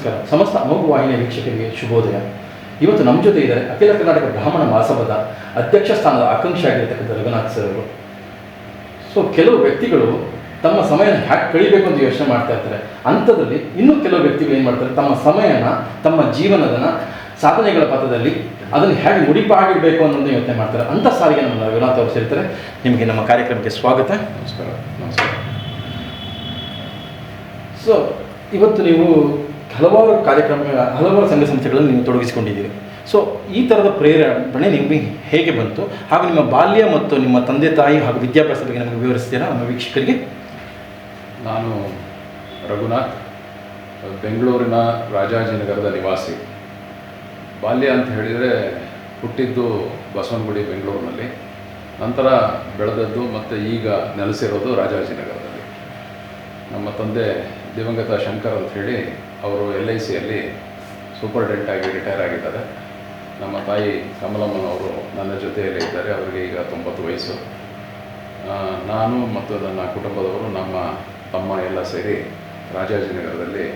ನಮಸ್ಕಾರ. ಸಮಸ್ತ ಅಮೋಘ ವಾಹಿನಿಯ ವೀಕ್ಷಕರಿಗೆ ಶುಭೋದಯ. ಇವತ್ತು ನಮ್ಮ ಜೊತೆ ಇದ್ದಾರೆ ಅಖಿಲ ಕರ್ನಾಟಕ ಬ್ರಾಹ್ಮಣ ಮಹಾಸಭಾದ ಅಧ್ಯಕ್ಷ ಸ್ಥಾನದ ಆಕಾಂಕ್ಷಿ ಆಗಿರತಕ್ಕಂಥ ರಘುನಾಥ್ ಸರ್ ಅವರು. ಸೊ ಕೆಲವು ವ್ಯಕ್ತಿಗಳು ತಮ್ಮ ಸಮಯನ ಹ್ಯಾಕ್ ಕಳಿಬೇಕು ಅಂತ ಯೋಚನೆ ಮಾಡ್ತಾ ಇರ್ತಾರೆ. ಅಂಥದ್ರಲ್ಲಿ ಇನ್ನೂ ಕೆಲವು ವ್ಯಕ್ತಿಗಳು ಏನು ಮಾಡ್ತಾರೆ? ತಮ್ಮ ಸಮಯನ, ತಮ್ಮ ಜೀವನದ ಸಾಧನೆಗಳ ಪಥದಲ್ಲಿ ಅದನ್ನು ಹೇಗೆ ಮುಡಿಪಾಗಿಡಬೇಕು ಅನ್ನೋದನ್ನ ಯೋಚನೆ ಮಾಡ್ತಾರೆ. ಅಂಥ ಸಾರಿಗೆ ನಮ್ಮ ರಘುನಾಥ್ ಅವರು ಸೇರ್ತಾರೆ. ನಿಮಗೆ ನಮ್ಮ ಕಾರ್ಯಕ್ರಮಕ್ಕೆ ಸ್ವಾಗತ. ನಮಸ್ಕಾರ. ನಮಸ್ಕಾರ. ಸೊ ಇವತ್ತು ನೀವು ಹಲವಾರು ಕಾರ್ಯಕ್ರಮ ಹಲವಾರು ಸಂಘ ಸಂಸ್ಥೆಗಳಲ್ಲಿ ನೀವು ತೊಡಗಿಸಿಕೊಂಡಿದ್ದೀರಿ. ಸೊ ಈ ಥರದ ಪ್ರೇರಣೆ ನಿಮಗೆ ಹೇಗೆ ಬಂತು? ಹಾಗೂ ನಿಮ್ಮ ಬಾಲ್ಯ ಮತ್ತು ನಿಮ್ಮ ತಂದೆ, ತಾಯಿ ಹಾಗೂ ವಿದ್ಯಾಭ್ಯಾಸ ಬಗ್ಗೆ ನಮಗೆ ವಿವರಿಸ್ತೀರಾ? ನಮ್ಮ ವೀಕ್ಷಕರಿಗೆ. ನಾನು ರಘುನಾಥ್, ಬೆಂಗಳೂರಿನ ರಾಜಾಜಿನಗರದ ನಿವಾಸಿ. ಬಾಲ್ಯ ಅಂತ ಹೇಳಿದರೆ ಹುಟ್ಟಿದ್ದು ಬಸವನಗುಡಿ, ಬೆಂಗಳೂರಿನಲ್ಲಿ. ನಂತರ ಬೆಳೆದದ್ದು ಮತ್ತು ಈಗ ನೆಲೆಸಿರೋದು ರಾಜಾಜಿನಗರದಲ್ಲಿ ನಮ್ಮ ತಂದೆ ದಿವಂಗತ ಶಂಕರ್ ಅಂತ ಹೇಳಿ ಅವರು ಎಲ್ ಐ ಸಿಯಲ್ಲಿ ಸೂಪರ್ಡೆಂಟಾಗಿ ರಿಟೈರ್ ಆಗಿದ್ದಾರೆ. ನಮ್ಮ ತಾಯಿ ಕಮಲಮ್ಮನವರು ನನ್ನ ಜೊತೆಯಲ್ಲೇ ಇದ್ದಾರೆ. ಅವರಿಗೆ ಈಗ ತೊಂಬತ್ತು ವಯಸ್ಸು. ನಾನು ಮತ್ತು ನನ್ನ ಕುಟುಂಬದವರು, ನಮ್ಮ ತಮ್ಮ ಎಲ್ಲ ಸೇರಿ ರಾಜಾಜಿನಗರದಲ್ಲಿ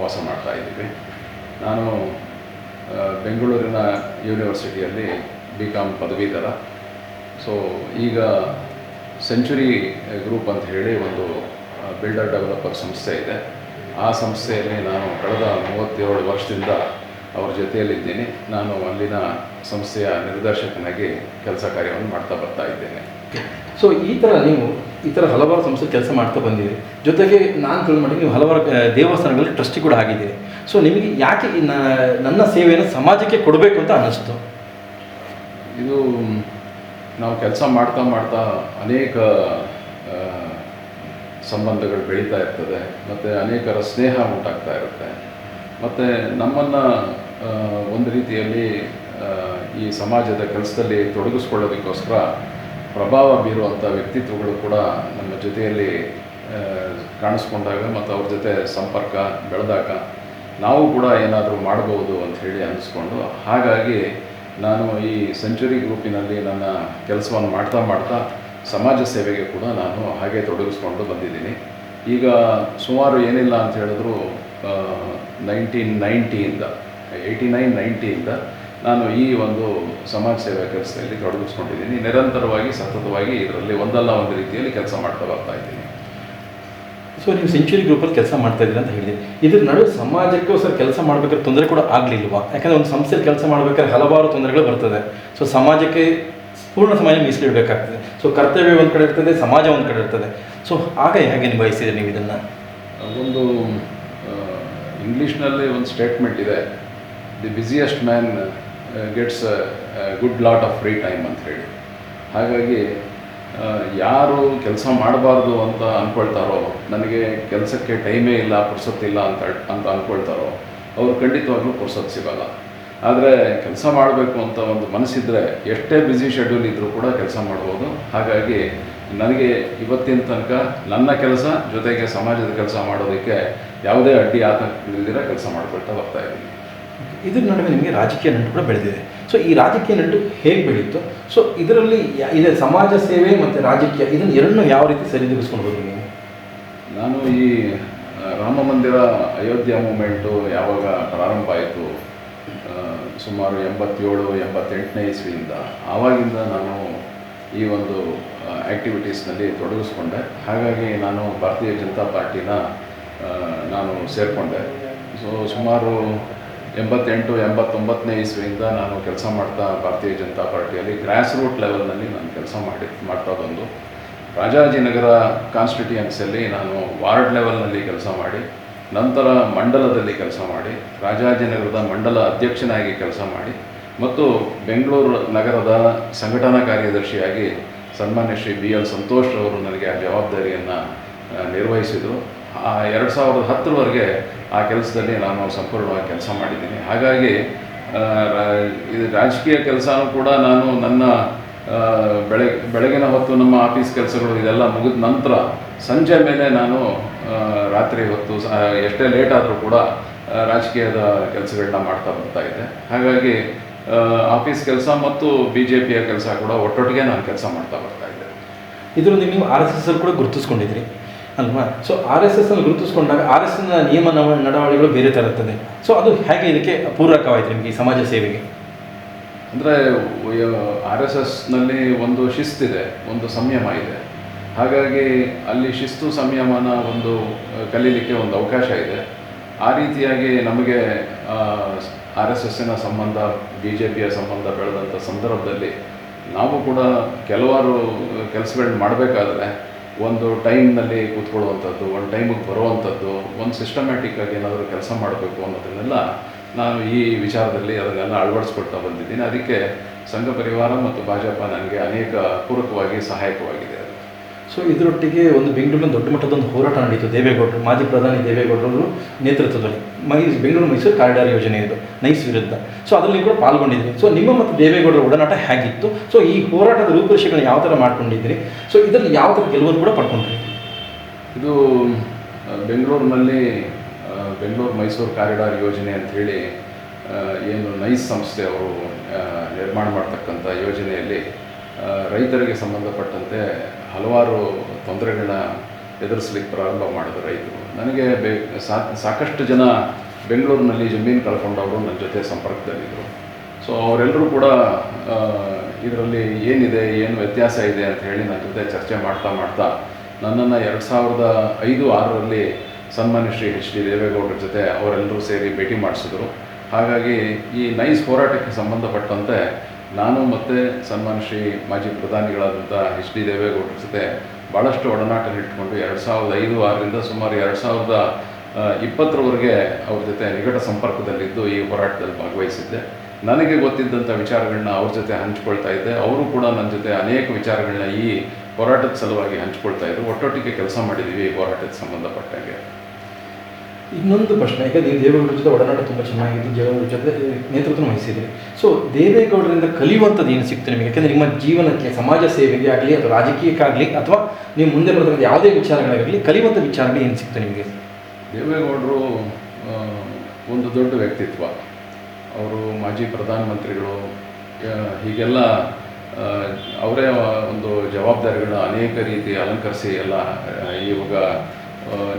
ವಾಸ ಮಾಡ್ತಾ ಇದ್ದೀವಿ. ನಾನು ಬೆಂಗಳೂರಿನ ಯೂನಿವರ್ಸಿಟಿಯಲ್ಲಿ ಬಿ ಕಾಮ್ ಪದವೀಧರ. ಸೊ ಈಗ ಸೆಂಚುರಿ ಗ್ರೂಪ್ ಅಂತ ಹೇಳಿ ಒಂದು ಬಿಲ್ಡರ್ ಡೆವಲಪರ್ ಸಂಸ್ಥೆ ಇದೆ. ಆ ಸಂಸ್ಥೆಯಲ್ಲಿ ನಾನು ಕಳೆದ ಮೂವತ್ತೇಳು ವರ್ಷದಿಂದ ಅವರ ಜೊತೆಯಲ್ಲಿದ್ದೇನೆ. ನಾನು ಅಲ್ಲಿನ ಸಂಸ್ಥೆಯ ನಿರ್ದೇಶಕನಾಗಿ ಕೆಲಸ ಕಾರ್ಯವನ್ನು ಮಾಡ್ತಾ ಬರ್ತಾ ಇದ್ದೇನೆ. ಸೊ ಈ ಥರ ನೀವು ಈ ಥರ ಹಲವಾರು ಸಂಸ್ಥೆ ಕೆಲಸ ಮಾಡ್ತಾ ಬಂದಿದ್ದೀರಿ ಜೊತೆಗೆ ನಾನು ತಿಳಿ ಮಾಡಿ ನೀವು ಹಲವಾರು ದೇವಸ್ಥಾನಗಳಲ್ಲಿ ಟ್ರಸ್ಟಿ ಕೂಡ ಆಗಿದ್ದೀರಿ. ಸೊ ನಿಮಗೆ ಯಾಕೆ ನನ್ನ ಸೇವೆಯನ್ನು ಸಮಾಜಕ್ಕೆ ಕೊಡಬೇಕು ಅಂತ ಅನ್ನಿಸ್ತು? ಇದು ನಾವು ಕೆಲಸ ಮಾಡ್ತಾ ಮಾಡ್ತಾ ಅನೇಕ ಸಂಬಂಧಗಳು ಬೆಳೀತಾ ಇರ್ತದೆ, ಮತ್ತು ಅನೇಕರ ಸ್ನೇಹ ಉಂಟಾಗ್ತಾ ಇರುತ್ತೆ. ಮತ್ತು ನಮ್ಮನ್ನು ಒಂದು ರೀತಿಯಲ್ಲಿ ಈ ಸಮಾಜದ ಕೆಲಸದಲ್ಲಿ ತೊಡಗಿಸ್ಕೊಳ್ಳೋದಕ್ಕೋಸ್ಕರ ಪ್ರಭಾವ ಬೀರುವಂಥ ವ್ಯಕ್ತಿತ್ವಗಳು ಕೂಡ ನಮ್ಮ ಜೊತೆಯಲ್ಲಿ ಕಾಣಿಸ್ಕೊಂಡಾಗ ಮತ್ತು ಅವ್ರ ಜೊತೆ ಸಂಪರ್ಕ ಬೆಳೆದಾಗ ನಾವು ಕೂಡ ಏನಾದರೂ ಮಾಡ್ಬೋದು ಅಂತ ಹೇಳಿ ಅನ್ನಿಸ್ಕೊಂಡು, ಹಾಗಾಗಿ ನಾನು ಈ ಸೆಂಚುರಿ ಗ್ರೂಪಿನಲ್ಲಿ ನನ್ನ ಕೆಲಸವನ್ನು ಮಾಡ್ತಾ ಮಾಡ್ತಾ ಸಮಾಜ ಸೇವೆಗೆ ಕೂಡ ನಾನು ಹಾಗೆ ತೊಡಗಿಸ್ಕೊಂಡು ಬಂದಿದ್ದೀನಿ. ಈಗ ಸುಮಾರು ಏನಿಲ್ಲ ಅಂತ ಹೇಳಿದ್ರು ನೈನ್ಟೀನ್ ನೈಂಟಿಯಿಂದ ಏಯ್ಟಿ ನೈನ್ ನೈಂಟಿಯಿಂದ ನಾನು ಈ ಒಂದು ಸಮಾಜ ಸೇವಾ ಕೆಲಸದಲ್ಲಿ ತೊಡಗಿಸ್ಕೊಂಡಿದ್ದೀನಿ. ನಿರಂತರವಾಗಿ, ಸತತವಾಗಿ ಇದರಲ್ಲಿ ಒಂದಲ್ಲ ಒಂದು ರೀತಿಯಲ್ಲಿ ಕೆಲಸ ಮಾಡ್ತಾ ಬರ್ತಾ ಇದ್ದೀನಿ. ಸೊ ನೀವು ಸೆಂಚುರಿ ಗ್ರೂಪಲ್ಲಿ ಕೆಲಸ ಮಾಡ್ತಾ ಇದ್ದೀರಿ ಅಂತ ಹೇಳಿದ್ರಿ. ಇದ್ರ ನಡುವೆ ಸಮಾಜಕ್ಕೋಸ್ಕರ ಕೆಲಸ ಮಾಡಬೇಕಾದ್ರೆ ತೊಂದರೆ ಕೂಡ ಆಗಲಿಲ್ವಾ? ಯಾಕಂದರೆ ಒಂದು ಸಂಸ್ಥೆಯಲ್ಲಿ ಕೆಲಸ ಮಾಡ್ಬೇಕಾದ್ರೆ ಹಲವಾರು ತೊಂದರೆಗಳು ಬರ್ತದೆ. ಸೊ ಸಮಾಜಕ್ಕೆ ಪೂರ್ಣ ಸಮಾಜ ಮೀಸಲಿಡಬೇಕಾಗ್ತದೆ. ಸೊ ಕರ್ತವ್ಯ ಒಂದು ಕಡೆ ಇರ್ತದೆ ಸಮಾಜ ಒಂದು ಕಡೆ ಇರ್ತದೆ. ಸೊ ಆಗ ಹೇಗೆ ನಿಭಾಯಿಸಿದೆ ನೀವು ಇದನ್ನು? ಒಂದು ಇಂಗ್ಲೀಷ್ನಲ್ಲಿ ಒಂದು ಸ್ಟೇಟ್ಮೆಂಟ್ ಇದೆ. The busiest man gets good lot of free time ಅಂತ ಹೇಳಿ. ಹಾಗಾಗಿ ಯಾರು ಕೆಲಸ ಮಾಡಬಾರ್ದು ಅಂತ ಅಂದ್ಕೊಳ್ತಾರೋ ನನಗೆ ಕೆಲಸಕ್ಕೆ ಟೈಮೇ ಇಲ್ಲ ಪುರ್ಸೊತ್ತಿಲ್ಲ ಅಂತ ಅಂತ ಅಂದ್ಕೊಳ್ತಾರೋ ಅವ್ರು ಖಂಡಿತವಾಗ್ಲೂ ಪುರ್ಸೊತ್ತು ಸಿಗಲ್ಲ. ಆದರೆ ಕೆಲಸ ಮಾಡಬೇಕು ಅಂತ ಒಂದು ಮನಸ್ಸಿದ್ರೆ ಎಷ್ಟೇ ಬ್ಯುಸಿ ಶೆಡ್ಯೂಲ್ ಇದ್ದರೂ ಕೂಡ ಕೆಲಸ ಮಾಡ್ಬೋದು. ಹಾಗಾಗಿ ನನಗೆ ಇವತ್ತಿನ ತನಕ ನನ್ನ ಕೆಲಸ ಜೊತೆಗೆ ಸಮಾಜದ ಕೆಲಸ ಮಾಡೋದಕ್ಕೆ ಯಾವುದೇ ಅಡ್ಡಿ ಆತಂಕಗಳಿಲ್ಲದಿರ ಕೆಲಸ ಮಾಡ್ಕೊಳ್ತಾ ಬರ್ತಾ ಇದ್ದೀನಿ. ಇದ್ರ ನಡುವೆ ನಿಮಗೆ ರಾಜಕೀಯ ನಂಟು ಕೂಡ ಬೆಳೆದಿದೆ. ಸೊ ಈ ರಾಜಕೀಯ ನಂಟು ಹೇಗೆ ಬೆಳೀತು ಸೊ ಇದರಲ್ಲಿ ಯಾ- ಇದೆ ಸಮಾಜ ಸೇವೆ ಮತ್ತು ರಾಜಕೀಯ ಇದನ್ನು ಎರಡನ್ನೂ ಯಾವ ರೀತಿ ಸರಿದೂಗಿಸ್ಕೊಂಡು ನೀವು? ನಾನು ಈ ರಾಮ ಮಂದಿರ ಅಯೋಧ್ಯ ಮೂಮೆಂಟು ಯಾವಾಗ ಪ್ರಾರಂಭ ಆಯಿತು ಸುಮಾರು ಎಂಬತ್ತೇಳು, ಎಂಬತ್ತೆಂಟನೇ ಇಸ್ವಿಯಿಂದ ಆವಾಗಿಂದ ನಾನು ಈ ಒಂದು ಆ್ಯಕ್ಟಿವಿಟೀಸ್ನಲ್ಲಿ ತೊಡಗಿಸ್ಕೊಂಡೆ. ಹಾಗಾಗಿ ನಾನು ಭಾರತೀಯ ಜನತಾ ಪಾರ್ಟಿನ ನಾನು ಸೇರಿಕೊಂಡೆ. ಸೊ ಸುಮಾರು ಎಂಬತ್ತೆಂಟು, ಎಂಬತ್ತೊಂಬತ್ತನೇ ಇಸ್ವಿಯಿಂದ ನಾನು ಕೆಲಸ ಮಾಡ್ತಾ ಭಾರತೀಯ ಜನತಾ ಪಾರ್ಟಿಯಲ್ಲಿ ಗ್ರಾಸ್ ರೂಟ್ ಲೆವೆಲ್ನಲ್ಲಿ ನಾನು ಕೆಲಸ ಮಾಡಿ, ಮಾಡ್ತಾ ಬಂದು ರಾಜಾಜಿನಗರ ಕಾನ್ಸ್ಟಿಟ್ಯೂಯನ್ಸಿಯಲ್ಲಿ ನಾನು ವಾರ್ಡ್ ಲೆವೆಲ್ನಲ್ಲಿ ಕೆಲಸ ಮಾಡಿ ನಂತರ ಮಂಡಲದಲ್ಲಿ ಕೆಲಸ ಮಾಡಿ ರಾಜಾಜಿನಗರದ ಮಂಡಲ ಅಧ್ಯಕ್ಷನಾಗಿ ಕೆಲಸ ಮಾಡಿ, ಮತ್ತು ಬೆಂಗಳೂರು ನಗರದ ಸಂಘಟನಾ ಕಾರ್ಯದರ್ಶಿಯಾಗಿ ಸನ್ಮಾನ್ಯ ಶ್ರೀ ಬಿ ಎಲ್ ಸಂತೋಷ್ ಅವರು ನನಗೆ ಆ ಜವಾಬ್ದಾರಿಯನ್ನು ನಿರ್ವಹಿಸಿದರು. ಆ ಎರಡು ಸಾವಿರದ ಹತ್ತರವರೆಗೆ ಆ ಕೆಲಸದಲ್ಲಿ ನಾನು ಸಂಪೂರ್ಣವಾಗಿ ಕೆಲಸ ಮಾಡಿದ್ದೀನಿ. ಹಾಗಾಗಿ ಇದು ರಾಜಕೀಯ ಕೆಲಸನೂ ಕೂಡ ನಾನು ನನ್ನ ಬೆಳೆ, ಬೆಳಗಿನ ಹೊತ್ತು ನಮ್ಮ ಆಫೀಸ್ ಕೆಲಸಗಳು ಇದೆಲ್ಲ ಮುಗಿದ ನಂತರ ಸಂಜೆ ಮೇಲೆ ನಾನು ರಾತ್ರಿ ಹೊತ್ತು ಎಷ್ಟೇ ಲೇಟ್ ಆದರೂ ಕೂಡ ರಾಜಕೀಯದ ಕೆಲಸಗಳನ್ನ ಮಾಡ್ತಾ ಬರ್ತಾ ಇದ್ದೆ. ಹಾಗಾಗಿ ಆಫೀಸ್ ಕೆಲಸ ಮತ್ತು ಬಿ ಜೆ ಪಿಯ ಕೆಲಸ ಕೂಡ ಒಟ್ಟೊಟ್ಟಿಗೆ ನಾನು ಕೆಲಸ ಮಾಡ್ತಾ ಬರ್ತಾ ಇದ್ದೆ. ಇದರೊಂದಿಗೆ ನೀವು ಆರ್ ಎಸ್ ಎಸ್ ಅಲ್ಲಿ ಕೂಡ ಗುರುತಿಸ್ಕೊಂಡಿದ್ರಿ ಅಲ್ವಾ? ಸೊ ಆರ್ ಎಸ್ ಎಸ್ ಅಲ್ಲಿ ಗುರುತಿಸ್ಕೊಂಡಾಗ ಆರ್ ಎಸ್ ಎಸ್ನ ನಿಯಮ ನಡಾವಳಿಗಳು ಬೇರೆ ಥರ ಇರ್ತದೆ ಸೊ ಅದು ಹೇಗೆ ಇದಕ್ಕೆ ಪೂರಕವಾಯಿತು ನಿಮಗೆ ಈ ಸಮಾಜ ಸೇವೆಗೆ? ಅಂದರೆ ಆರ್ ಎಸ್ ಎಸ್ನಲ್ಲಿ ಒಂದು ಶಿಸ್ತಿದೆ ಒಂದು ಸಂಯಮ ಇದೆ. ಹಾಗಾಗಿ ಅಲ್ಲಿ ಶಿಸ್ತು ಸಂಯಮನ ಒಂದು ಕಲೀಲಿಕ್ಕೆ ಒಂದು ಅವಕಾಶ ಇದೆ. ಆ ರೀತಿಯಾಗಿ ನಮಗೆ ಆರ್ ಎಸ್ ಎಸ್ಸಿನ ಸಂಬಂಧ, ಬಿ ಜೆ ಪಿಯ ಸಂಬಂಧ ಬೆಳೆದಂಥ ಸಂದರ್ಭದಲ್ಲಿ ನಾವು ಕೂಡ ಕೆಲವಾರು ಕೆಲಸಗಳನ್ನ ಮಾಡಬೇಕಾದ್ರೆ ಒಂದು ಟೈಮ್ನಲ್ಲಿ ಕೂತ್ಕೊಳ್ಳುವಂಥದ್ದು, ಒಂದು ಟೈಮಿಗೆ ಬರುವಂಥದ್ದು, ಒಂದು ಸಿಸ್ಟಮ್ಯಾಟಿಕ್ ಆಗಿ ಏನಾದರೂ ಕೆಲಸ ಮಾಡಬೇಕು ಅನ್ನೋದನ್ನೆಲ್ಲ ನಾನು ಈ ವಿಚಾರದಲ್ಲಿ ಅದನ್ನೆಲ್ಲ ಅಳವಡಿಸ್ಕೊಳ್ತಾ ಬಂದಿದ್ದೀನಿ. ಅದಕ್ಕೆ ಸಂಘ ಪರಿವಾರ ಮತ್ತು ಭಾಜಪ ನನಗೆ ಅನೇಕ ಪೂರಕವಾಗಿ ಸಹಾಯಕವಾಗಿದೆ. ಸೊ ಇದರೊಟ್ಟಿಗೆ ಒಂದು ಬೆಂಗಳೂರಿನ ದೊಡ್ಡ ಮಟ್ಟದ ಒಂದು ಹೋರಾಟ ನಡೀತು, ದೇವೇಗೌಡರು, ಮಾಜಿ ಪ್ರಧಾನಿ ದೇವೇಗೌಡರು ನೇತೃತ್ವದಲ್ಲಿ. ಮೈ, ಬೆಂಗಳೂರು ಮೈಸೂರು ಕಾರಿಡಾರ್ ಯೋಜನೆ ಇದು, ನೈಸ್ ವಿರುದ್ಧ. ಸೊ ಅದರಲ್ಲಿ ಕೂಡ ಪಾಲ್ಗೊಂಡಿದ್ರಿ ಸೊ ನಿಮ್ಮ ಮತ್ತು ದೇವೇಗೌಡರ ಒಡನಾಟ ಹೇಗಿತ್ತು? ಸೊ ಈ ಹೋರಾಟದ ರೂಪುರೇಷೆಗಳನ್ನ ಯಾವ ಥರ ಮಾಡ್ಕೊಂಡಿದ್ದೀರಿ? ಸೊ ಇದರಲ್ಲಿ ಯಾವ ಥರ ಗೆಲುವನ್ನು ಕೂಡ ಪಡ್ಕೊಂಡ್ರಿ? ಇದು ಬೆಂಗಳೂರಿನಲ್ಲಿ ಬೆಂಗಳೂರು ಮೈಸೂರು ಕಾರಿಡಾರ್ ಯೋಜನೆ ಅಂಥೇಳಿ ಏನು ನೈಸ್ ಸಂಸ್ಥೆ ಅವರು ನಿರ್ಮಾಣ ಮಾಡ್ತಕ್ಕಂಥ ಯೋಜನೆಯಲ್ಲಿ ರೈತರಿಗೆ ಸಂಬಂಧಪಟ್ಟಂತೆ ಹಲವಾರು ತೊಂದರೆಗಳನ್ನ ಎದುರಿಸ್ಲಿಕ್ಕೆ ಪ್ರಾರಂಭ ಮಾಡಿದ್ರು ರೈತರು. ನನಗೆ ಬೆ ಸಾಕಷ್ಟು ಜನ ಬೆಂಗಳೂರಿನಲ್ಲಿ ಜಮೀನು ಕಳ್ಕೊಂಡವರು ನನ್ನ ಜೊತೆ ಸಂಪರ್ಕದಲ್ಲಿದ್ದರು ಸೊ ಅವರೆಲ್ಲರೂ ಕೂಡ ಇದರಲ್ಲಿ ಏನಿದೆ, ಏನು ವ್ಯತ್ಯಾಸ ಇದೆ ಅಂತ ಹೇಳಿ ನನ್ನ ಜೊತೆ ಚರ್ಚೆ ಮಾಡ್ತಾ ಮಾಡ್ತಾ ನನ್ನನ್ನು ಎರಡು ಸಾವಿರದ ಐದು, ಆರರಲ್ಲಿ ಸನ್ಮಾನ್ಯ ಶ್ರೀ ಎಚ್ ಡಿ ದೇವೇಗೌಡರ ಜೊತೆ ಅವರೆಲ್ಲರೂ ಸೇರಿ ಭೇಟಿ ಮಾಡಿಸಿದ್ರು. ಹಾಗಾಗಿ ಈ ನೈಸ್ ಹೋರಾಟಕ್ಕೆ ಸಂಬಂಧಪಟ್ಟಂತೆ ನಾನು ಮತ್ತು ಸನ್ಮಾನ್ ಶ್ರೀ ಮಾಜಿ ಪ್ರಧಾನಿಗಳಾದಂಥ ಎಚ್ ಡಿ ದೇವೇಗೌಡರ ಜೊತೆ ಭಾಳಷ್ಟು ಒಡನಾಟ ಇಟ್ಕೊಂಡು ಎರಡು ಸಾವಿರದ ಐದು ಆರರಿಂದ ಸುಮಾರು ಎರಡು ಸಾವಿರದ ಇಪ್ಪತ್ತರವರೆಗೆ ಅವ್ರ ಜೊತೆ ನಿಕಟ ಸಂಪರ್ಕದಲ್ಲಿದ್ದು ಈ ಹೋರಾಟದಲ್ಲಿ ಭಾಗವಹಿಸಿದ್ದೆ. ನನಗೆ ಗೊತ್ತಿದ್ದಂಥ ವಿಚಾರಗಳನ್ನ ಅವ್ರ ಜೊತೆ ಹಂಚ್ಕೊಳ್ತಾ ಇದ್ದೆ. ಅವರು ಕೂಡ ನನ್ನ ಜೊತೆ ಅನೇಕ ವಿಚಾರಗಳನ್ನ ಈ ಹೋರಾಟದ ಸಲುವಾಗಿ ಹಂಚ್ಕೊಳ್ತಾ ಇದ್ದರು ಒಟ್ಟೊಟ್ಟಿಗೆ ಕೆಲಸ ಮಾಡಿದ್ದೀವಿ ಈ ಹೋರಾಟಕ್ಕೆ ಸಂಬಂಧಪಟ್ಟಂಗೆ. ಇನ್ನೊಂದು ಪ್ರಶ್ನೆ ಯಾಕೆ ನೀವು ದೇವೇಗೌಡರ ಜೊತೆ ಒಡನಾಟ ತುಂಬ ಚೆನ್ನಾಗಿದ್ದು ದೇವೇಗೌಡರ ಜೊತೆ ನೇತೃತ್ವ ವಹಿಸಿದ್ರಿ. ಸೊ ದೇವೇಗೌಡರಿಂದ ಕಲಿಯುವಂಥದ್ದು ಏನು ಸಿಕ್ತು ನಿಮಗೆ? ಯಾಕೆಂದರೆ ನಿಮ್ಮ ಜೀವನಕ್ಕೆ, ಸಮಾಜ ಸೇವೆಗೆ ಆಗಲಿ ಅಥವಾ ರಾಜಕೀಯಕ್ಕಾಗಲಿ ಅಥವಾ ನೀವು ಮುಂದೆ ಬರ್ತಕ್ಕಂಥ ಯಾವುದೇ ವಿಚಾರಗಳಾಗಲಿ ಕಲಿಯುವಂಥ ವಿಚಾರಗಳು ಏನು ಸಿಕ್ತು ನಿಮಗೆ? ದೇವೇಗೌಡರು ಒಂದು ದೊಡ್ಡ ವ್ಯಕ್ತಿತ್ವ. ಅವರು ಮಾಜಿ ಪ್ರಧಾನಮಂತ್ರಿಗಳು ಹೀಗೆಲ್ಲ ಅವರೇ ಒಂದು ಜವಾಬ್ದಾರಿಗಳನ್ನ ಅನೇಕ ರೀತಿ ಅಲಂಕರಿಸಿ ಎಲ್ಲ ಇವಾಗ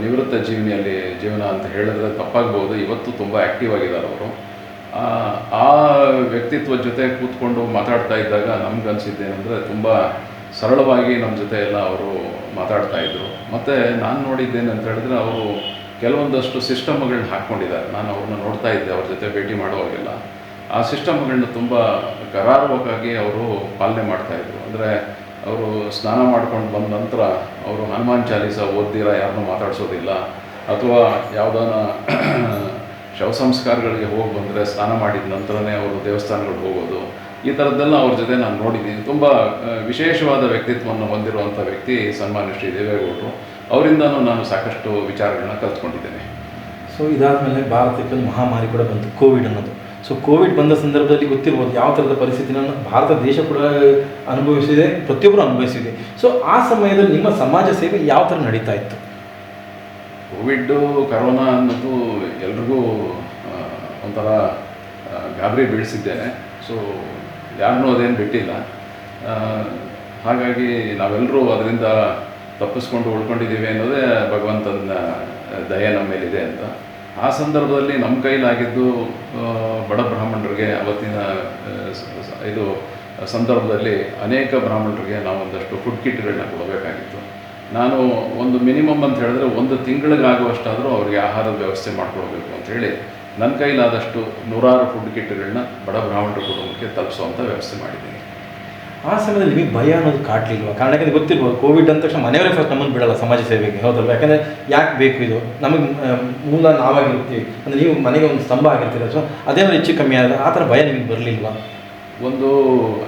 ನಿವೃತ್ತ ಜೀವನಿಯಲ್ಲಿ ಜೀವನ ಅಂತ ಹೇಳಿದ್ರೆ ತಪ್ಪಾಗ್ಬೋದು. ಇವತ್ತು ತುಂಬ ಆ್ಯಕ್ಟಿವ್ ಆಗಿದ್ದಾರೆ ಅವರು. ಆ ವ್ಯಕ್ತಿತ್ವದ ಜೊತೆ ಕೂತ್ಕೊಂಡು ಮಾತಾಡ್ತಾ ಇದ್ದಾಗ ನಮ್ಗೆ ಅನಿಸಿದ್ದೇನೆಂದರೆ ತುಂಬ ಸರಳವಾಗಿ ನಮ್ಮ ಜೊತೆ ಎಲ್ಲ ಅವರು ಮಾತಾಡ್ತಾ ಇದ್ದರು ಮತ್ತು ನಾನು ನೋಡಿದ್ದೇನೆ ಅಂತ ಹೇಳಿದ್ರೆ ಅವರು ಕೆಲವೊಂದಷ್ಟು ಸಿಸ್ಟಮ್ಗಳನ್ನ ಹಾಕ್ಕೊಂಡಿದ್ದಾರೆ. ನಾನು ಅವ್ರನ್ನ ನೋಡ್ತಾ ಇದ್ದೆ, ಅವ್ರ ಜೊತೆ ಭೇಟಿ ಮಾಡುವಾಗೆಲ್ಲ. ಆ ಸಿಸ್ಟಮ್ಗಳನ್ನ ತುಂಬ ಕರಾರುವಕ್ಕಾಗಿ ಅವರು ಪಾಲನೆ ಮಾಡ್ತಾಯಿದ್ರು ಅಂದರೆ ಅವರು ಸ್ನಾನ ಮಾಡ್ಕೊಂಡು ಬಂದ ನಂತರ ಅವರು ಹನುಮಾನ್ ಚಾಲೀಸ ಓದ್ದಿರ ಯಾರನ್ನೂ ಮಾತಾಡಿಸೋದಿಲ್ಲ. ಅಥವಾ ಯಾವುದಾನ ಶವ ಸಂಸ್ಕಾರಗಳಿಗೆ ಹೋಗಿ ಬಂದರೆ ಸ್ನಾನ ಮಾಡಿದ ನಂತರನೇ ಅವರು ದೇವಸ್ಥಾನಗಳಿಗೆ ಹೋಗೋದು. ಈ ಥರದ್ದೆಲ್ಲ ಅವ್ರ ಜೊತೆ ನಾನು ನೋಡಿದ್ದೀನಿ. ತುಂಬ ವಿಶೇಷವಾದ ವ್ಯಕ್ತಿತ್ವವನ್ನು ಹೊಂದಿರುವಂಥ ವ್ಯಕ್ತಿ ಸನ್ಮಾನ್ಯ ಶ್ರೀ ದೇವೇಗೌಡರು. ಅವರಿಂದನೂ ನಾನು ಸಾಕಷ್ಟು ವಿಚಾರಗಳನ್ನ ಕಲ್ತ್ಕೊಂಡಿದ್ದೇನೆ. ಸೊ ಇದಾದಮೇಲೆ ಭಾರತಕ್ಕೆ ಒಂದು ಮಹಾಮಾರಿ ಕೂಡ ಬಂತು, ಕೋವಿಡ್ ಅನ್ನೋದು. ಸೊ ಕೋವಿಡ್ ಬಂದ ಸಂದರ್ಭದಲ್ಲಿ ಗೊತ್ತಿರ್ಬೋದು ಯಾವ ಥರದ ಪರಿಸ್ಥಿತಿನ ಭಾರತ ದೇಶ ಕೂಡ ಅನುಭವಿಸಿದೆ, ಪ್ರತಿಯೊಬ್ಬರು ಅನುಭವಿಸಿದೆ. ಸೊ ಆ ಸಮಯದಲ್ಲಿ ನಿಮ್ಮ ಸಮಾಜ ಸೇವೆ ಯಾವ ಥರ ನಡೀತಾ ಇತ್ತು? ಕೋವಿಡ್ಡು ಕರೋನಾ ಅನ್ನೋದು ಎಲ್ರಿಗೂ ಒಂಥರ ಗಾಬರಿ ಬೀಳಿಸಿದ್ದೇನೆ ಸೊ ಯಾರನ್ನೂ ಅದೇನು ಬಿಟ್ಟಿಲ್ಲ. ಹಾಗಾಗಿ ನಾವೆಲ್ಲರೂ ಅದರಿಂದ ತಪ್ಪಿಸ್ಕೊಂಡು ಉಳ್ಕೊಂಡಿದ್ದೀವಿ ಅನ್ನೋದೇ ಭಗವಂತನ ದಯ ನಮ್ಮ ಮೇಲಿದೆ ಅಂತ. ಆ ಸಂದರ್ಭದಲ್ಲಿ ನಮ್ಮ ಕೈಲಾಗಿದ್ದು ಬಡ ಬ್ರಾಹ್ಮಣರಿಗೆ ಅವತ್ತಿನ ಇದು ಸಂದರ್ಭದಲ್ಲಿ ಅನೇಕ ಬ್ರಾಹ್ಮಣರಿಗೆ ನಾವು ಒಂದಷ್ಟು ಫುಡ್ ಕಿಟ್ಗಳನ್ನ ಕೊಡಬೇಕಾಗಿತ್ತು. ನಾನು ಒಂದು ಮಿನಿಮಮ್ ಅಂತ ಹೇಳಿದ್ರೆ ಒಂದು ತಿಂಗಳಿಗಾಗುವಷ್ಟಾದರೂ ಅವರಿಗೆ ಆಹಾರದ ವ್ಯವಸ್ಥೆ ಮಾಡಿಕೊಡ್ಬೇಕು ಅಂತ ಹೇಳಿ ನನ್ನ ಕೈಲಾದಷ್ಟು ನೂರಾರು ಫುಡ್ ಕಿಟ್ಗಳನ್ನ ಬಡ ಬ್ರಾಹ್ಮಣರ ಕುಟುಂಬಕ್ಕೆ ತಲುಪಿಸುವಂಥ ವ್ಯವಸ್ಥೆ ಮಾಡಿದ್ದೀನಿ. ಆ ಸಮಯದಲ್ಲಿ ನಿಮಗೆ ಭಯ ಅನ್ನೋದು ಕಾಡಲಿಲ್ವ? ಕಾರಣ ಯಾಕಂದ್ರೆ ಗೊತ್ತಿರ್ಬೋದು ಕೋವಿಡ್ ಅಂದ ತಕ್ಷಣ ಮನೆಯವರೇ ಫಸ್ಟ್ ನಮ್ಮನ್ನು ಬಿಡಲ್ಲ ಸಮಾಜ ಸೇವೆಗೆ. ಹೌದಲ್ವ? ಯಾಕಂದರೆ ಯಾಕೆ ಬೇಕು ಇದು? ನಮಗೆ ಮೂಲ ನಾವಾಗಿರ್ತೀವಿ ಅಂದರೆ ನೀವು ಮನೆಗೆ ಒಂದು ಸ್ತಂಭ ಆಗಿರ್ತೀರ ಸೊ ಅದೇ ಹೆಚ್ಚು ಕಮ್ಮಿ ಆದ ಆ ಥರ ಭಯ ನಿಮಗೆ ಬರಲಿಲ್ವ? ಒಂದು